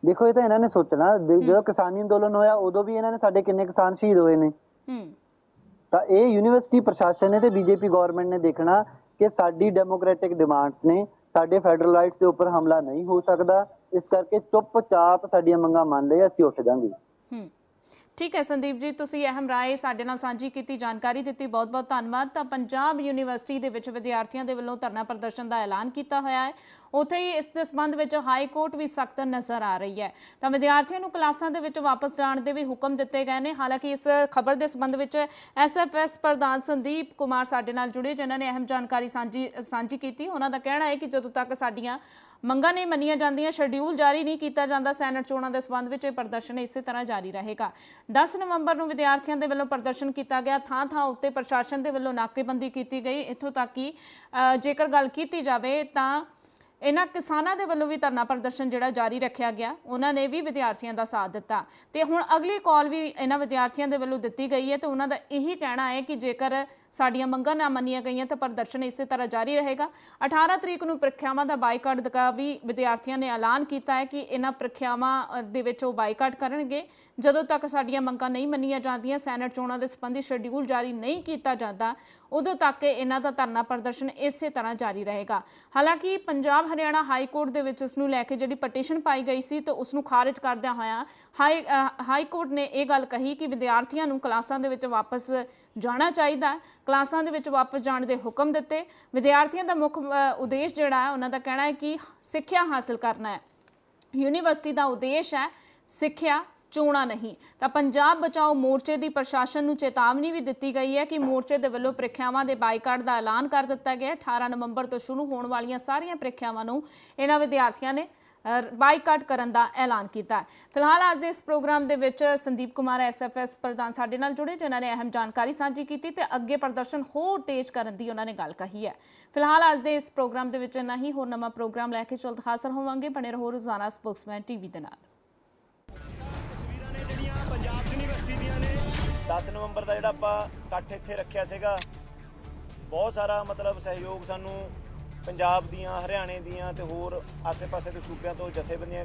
ਦੇਖੋ ਇਹ ਤਾਂ ਇਹਨਾਂ ਨੇ ਸੋਚਣਾ ਜਦੋਂ ਕਿਸਾਨੀ ਅੰਦੋਲਨ ਹੋਇਆ ਉਦੋਂ ਵੀ ਇਹਨਾਂ ਨੇ ਸਾਡੇ ਕਿੰਨੇ ਕਿਸਾਨ ਸ਼ਹੀਦ ਹੋਏ ਨੇ। ਹੂੰ। ਤਾਂ ਇਹ ਯੂਨੀਵਰਸਿਟੀ ਪ੍ਰਸ਼ਾਸਨ ਨੇ ਤੇ ਬੀਜੇਪੀ ਗਵਰਨਮੈਂਟ ਨੇ ਦੇਖਣਾ ਕਿ ਸਾਡੀ ਡੈਮੋਕ੍ਰੈਟਿਕ ਡਿਮਾਂਡਸ ਨੇ, ਸਾਡੇ ਫੈਡਰਲ ਰਾਈਟਸ ਦੇ ਉੱਪਰ ਹਮਲਾ ਨਹੀਂ ਹੋ ਸਕਦਾ। ਇਸ ਕਰਕੇ ਚੁੱਪਚਾਪ ਸਾਡੀਆਂ ਮੰਗਾਂ ਮੰਨ ਲਏ, ਅਸੀਂ ਉੱਠ ਜਾਾਂਗੇ। ਠੀਕ ਹੈ ਸੰਦੀਪ ਜੀ, ਤੁਸੀਂ ਅਹਿਮ ਰਾਏ ਸਾਡੇ ਨਾਲ ਸਾਂਝੀ ਕੀਤੀ, ਜਾਣਕਾਰੀ ਦਿੱਤੀ, ਬਹੁਤ-ਬਹੁਤ ਧੰਨਵਾਦ। ਤਾਂ ਪੰਜਾਬ ਯੂਨੀਵਰਸਿਟੀ ਦੇ ਵਿੱਚ ਵਿਦਿਆਰਥੀਆਂ ਦੇ ਵੱਲੋਂ ਧਰਨਾ ਪ੍ਰਦਰਸ਼ਨ ਦਾ ਐਲਾਨ ਕੀਤਾ ਹੋਇਆ ਹੈ। ਉੱਥੇ ਹੀ ਇਸ ਦੇ ਸੰਬੰਧ ਵਿੱਚ ਹਾਈ ਕੋਰਟ ਵੀ ਸਖਤ ਨਜ਼ਰ ਆ ਰਹੀ ਹੈ। ਤਾਂ ਵਿਦਿਆਰਥੀਆਂ ਨੂੰ ਕਲਾਸਾਂ ਦੇ ਵਿੱਚ ਵਾਪਸ ਜਾਣ ਦੇ ਵੀ ਹੁਕਮ ਦਿੱਤੇ ਗਏ ਨੇ। ਹਾਲਾਂਕਿ ਇਸ ਖਬਰ ਦੇ ਸੰਬੰਧ ਵਿੱਚ ਐਸਐਫਐਸ ਪ੍ਰਧਾਨ ਸੰਦੀਪ ਕੁਮਾਰ ਸਾਡੇ ਨਾਲ ਜੁੜੇ, ਜਿਨ੍ਹਾਂ ਨੇ ਅਹਿਮ ਜਾਣਕਾਰੀ ਸਾਂਝੀ ਸਾਂਝੀ ਕੀਤੀ। ਉਹਨਾਂ ਦਾ ਕਹਿਣਾ ਹੈ ਕਿ ਜਦੋਂ ਤੱਕ ਸਾਡੀਆਂ ਮੰਗਾਂ ਨਹੀਂ ਮੰਨੀਆਂ ਜਾਂਦੀਆਂ ਸ਼ਡਿਊਲ ਜਾਰੀ ਨਹੀਂ ਕੀਤਾ ਜਾਂਦਾ, ਸੈਨੇਟ ਚੋਣਾਂ ਦੇ ਸੰਬੰਧ ਵਿੱਚ ਇਹ ਪ੍ਰਦਰਸ਼ਨ ਇਸੇ ਤਰ੍ਹਾਂ ਜਾਰੀ ਰਹੇਗਾ। 10 ਨਵੰਬਰ ਨੂੰ ਵਿਦਿਆਰਥੀਆਂ ਦੇ ਵੱਲੋਂ ਪ੍ਰਦਰਸ਼ਨ ਕੀਤਾ ਗਿਆ। ਥਾਂ ਥਾਂ ਉੱਤੇ ਪ੍ਰਸ਼ਾਸਨ ਦੇ ਵੱਲੋਂ ਨਾਕੇਬੰਦੀ ਕੀਤੀ ਗਈ। ਇੱਥੋਂ ਤੱਕ ਕਿ ਜੇਕਰ ਗੱਲ ਕੀਤੀ ਜਾਵੇ ਤਾਂ ਇਹਨਾਂ ਕਿਸਾਨਾਂ ਦੇ ਵੱਲੋਂ ਵੀ ਧਰਨਾ ਪ੍ਰਦਰਸ਼ਨ ਜਿਹੜਾ ਜਾਰੀ ਰੱਖਿਆ ਗਿਆ। ਉਹਨਾਂ ਨੇ ਵੀ ਵਿਦਿਆਰਥੀਆਂ ਦਾ ਸਾਥ ਦਿੱਤਾ। ਤੇ ਹੁਣ ਅਗਲੀ ਕਾਲ ਵੀ ਇਹਨਾਂ ਵਿਦਿਆਰਥੀਆਂ ਦੇ ਵੱਲੋਂ ਦਿੱਤੀ ਗਈ ਹੈ ਤੇ ਉਹਨਾਂ ਦਾ ਇਹੀ ਕਹਿਣਾ ਹੈ ਕਿ ਜੇਕਰ ਸਾਡੀਆਂ ਮੰਗਾਂ ਨਾ ਮੰਨੀਆਂ ਗਈਆਂ ਤਾਂ ਪ੍ਰਦਰਸ਼ਨ ਇਸੇ ਤਰ੍ਹਾਂ ਜਾਰੀ ਰਹੇਗਾ। 18 ਤਰੀਕ ਨੂੰ ਪ੍ਰੀਖਿਆਵਾਂ ਦਾ ਬਾਈਕਾਟ ਦਾ ਵੀ ਵਿਦਿਆਰਥੀਆਂ ਨੇ ਐਲਾਨ ਕੀਤਾ ਹੈ ਕਿ ਇਹਨਾਂ ਪ੍ਰੀਖਿਆਵਾਂ ਦੇ ਵਿੱਚ ਉਹ ਬਾਈਕਾਟ ਕਰਨਗੇ। ਜਦੋਂ ਤੱਕ ਸਾਡੀਆਂ ਮੰਗਾਂ ਨਹੀਂ ਮੰਨੀਆਂ ਜਾਂਦੀਆਂ, ਸੈਨੇਟ ਚੋਣਾਂ ਦੇ ਸੰਬੰਧੀ ਸ਼ਡਿਊਲ ਜਾਰੀ ਨਹੀਂ ਕੀਤਾ ਜਾਂਦਾ, ਉਦੋਂ ਤੱਕ ਇਹਨਾਂ ਦਾ ਧਰਨਾ ਪ੍ਰਦਰਸ਼ਨ ਇਸੇ ਤਰ੍ਹਾਂ ਜਾਰੀ ਰਹੇਗਾ। ਹਾਲਾਂਕਿ ਪੰਜਾਬ ਹਰਿਆਣਾ ਹਾਈ ਕੋਰਟ ਦੇ ਵਿੱਚ ਇਸ ਨੂੰ ਲੈ ਕੇ ਜਿਹੜੀ ਪਟੀਸ਼ਨ ਪਾਈ ਗਈ ਸੀ, ਤੇ ਉਸ ਨੂੰ ਖਾਰਜ ਕਰਦਿਆਂ ਹੋਇਆ ਹਾਈ ਹਾਈ ਕੋਰਟ ਨੇ ਇਹ ਗੱਲ ਕਹੀ ਕਿ ਵਿਦਿਆਰਥੀਆਂ ਨੂੰ ਕਲਾਸਾਂ ਦੇ ਵਿੱਚ ਵਾਪਸ ਜਾਣਾ ਚਾਹੀਦਾ ਕਲਾਸਾਂ ਦੇ ਵਿੱਚ ਵਾਪਸ ਜਾਣ ਦੇ ਹੁਕਮ ਦਿੱਤੇ। ਵਿਦਿਆਰਥੀਆਂ ਦਾ ਮੁੱਖ ਉਦੇਸ਼ ਜਿਹੜਾ ਹੈ, ਉਹਨਾਂ ਦਾ ਕਹਿਣਾ ਹੈ ਕਿ ਸਿੱਖਿਆ ਹਾਸਲ ਕਰਨਾ ਹੈ। ਯੂਨੀਵਰਸਿਟੀ ਦਾ ਉਦੇਸ਼ ਹੈ ਸਿੱਖਿਆ ਚੋਣਾ ਨਹੀਂ। ਤਾਂ ਪੰਜਾਬ ਬਚਾਓ ਮੋਰਚੇ ਦੀ ਪ੍ਰਸ਼ਾਸਨ ਨੂੰ ਚੇਤਾਵਨੀ ਵੀ ਦਿੱਤੀ ਗਈ ਹੈ ਕਿ ਮੋਰਚੇ ਦੇ ਵੱਲੋਂ ਪ੍ਰੀਖਿਆਵਾਂ ਦੇ ਬਾਈਕਾਟ ਦਾ ਐਲਾਨ ਕਰ ਦਿੱਤਾ ਗਿਆ ਹੈ। 18 ਨਵੰਬਰ ਤੋਂ ਸ਼ੁਰੂ ਹੋਣ ਵਾਲੀਆਂ ਸਾਰੀਆਂ ਪ੍ਰੀਖਿਆਵਾਂ ਨੂੰ ਇਹਨਾਂ ਵਿਦਿਆਰਥੀਆਂ ਨੇ ਬਾਈਕਾਟ ਕਰਨ ਦਾ ਐਲਾਨ ਕੀਤਾ ਫਿਲਹਾਲ ਅੱਜ ਦੇ ਇਸ ਪ੍ਰੋਗਰਾਮ ਦੇ ਵਿੱਚ ਸੰਦੀਪ ਕੁਮਾਰ ਐਸਐਫਐਸ ਪ੍ਰਧਾਨ ਸਾਡੇ ਨਾਲ ਜੁੜੇ, ਜਿਨ੍ਹਾਂ ਨੇ ਅਹਿਮ ਜਾਣਕਾਰੀ ਸਾਂਝੀ ਕੀਤੀ ਤੇ ਅੱਗੇ ਪ੍ਰਦਰਸ਼ਨ ਹੋਰ ਤੇਜ਼ ਕਰਨ ਦੀ ਉਹਨਾਂ ਨੇ ਗੱਲ ਕਹੀ ਹੈ। ਫਿਲਹਾਲ ਅੱਜ ਦੇ ਇਸ ਪ੍ਰੋਗਰਾਮ ਦੇ ਵਿੱਚ ਨਹੀਂ ਹੋਰ ਨਵਾਂ ਪ੍ਰੋਗਰਾਮ ਲੈ ਕੇ ਜਲਦ ਹਾਜ਼ਰ ਹੋਵਾਂਗੇ। ਬਣੇ ਰਹੋ ਰੋਜ਼ਾਨਾ ਸਪੋਕਸਮੈਨ ਟੀਵੀ ਦੇ ਨਾਲ। ਤਸਵੀਰਾਂ ਨੇ ਜਿਹੜੀਆਂ ਪੰਜਾਬ ਯੂਨੀਵਰਸਿਟੀ ਦੀਆਂ ਨੇ 10 ਨਵੰਬਰ ਦਾ ਜਿਹੜਾ ਆਪਾਂ ਇਕੱਠ ਇੱਥੇ ਰੱਖਿਆ ਸੀਗਾ, ਬਹੁਤ ਸਾਰਾ ਮਤਲਬ ਸਹਿਯੋਗ ਸਾਨੂੰ ਪੰਜਾਬ ਦੀਆਂ ਹਰਿਆਣੇ ਦੀਆਂ ਤੇ ਹੋਰ ਆਸੇ-ਪਾਸੇ ਦੇ ਸੂਬਿਆਂ ਤੋਂ ਜਥੇਬੰਦੀਆਂ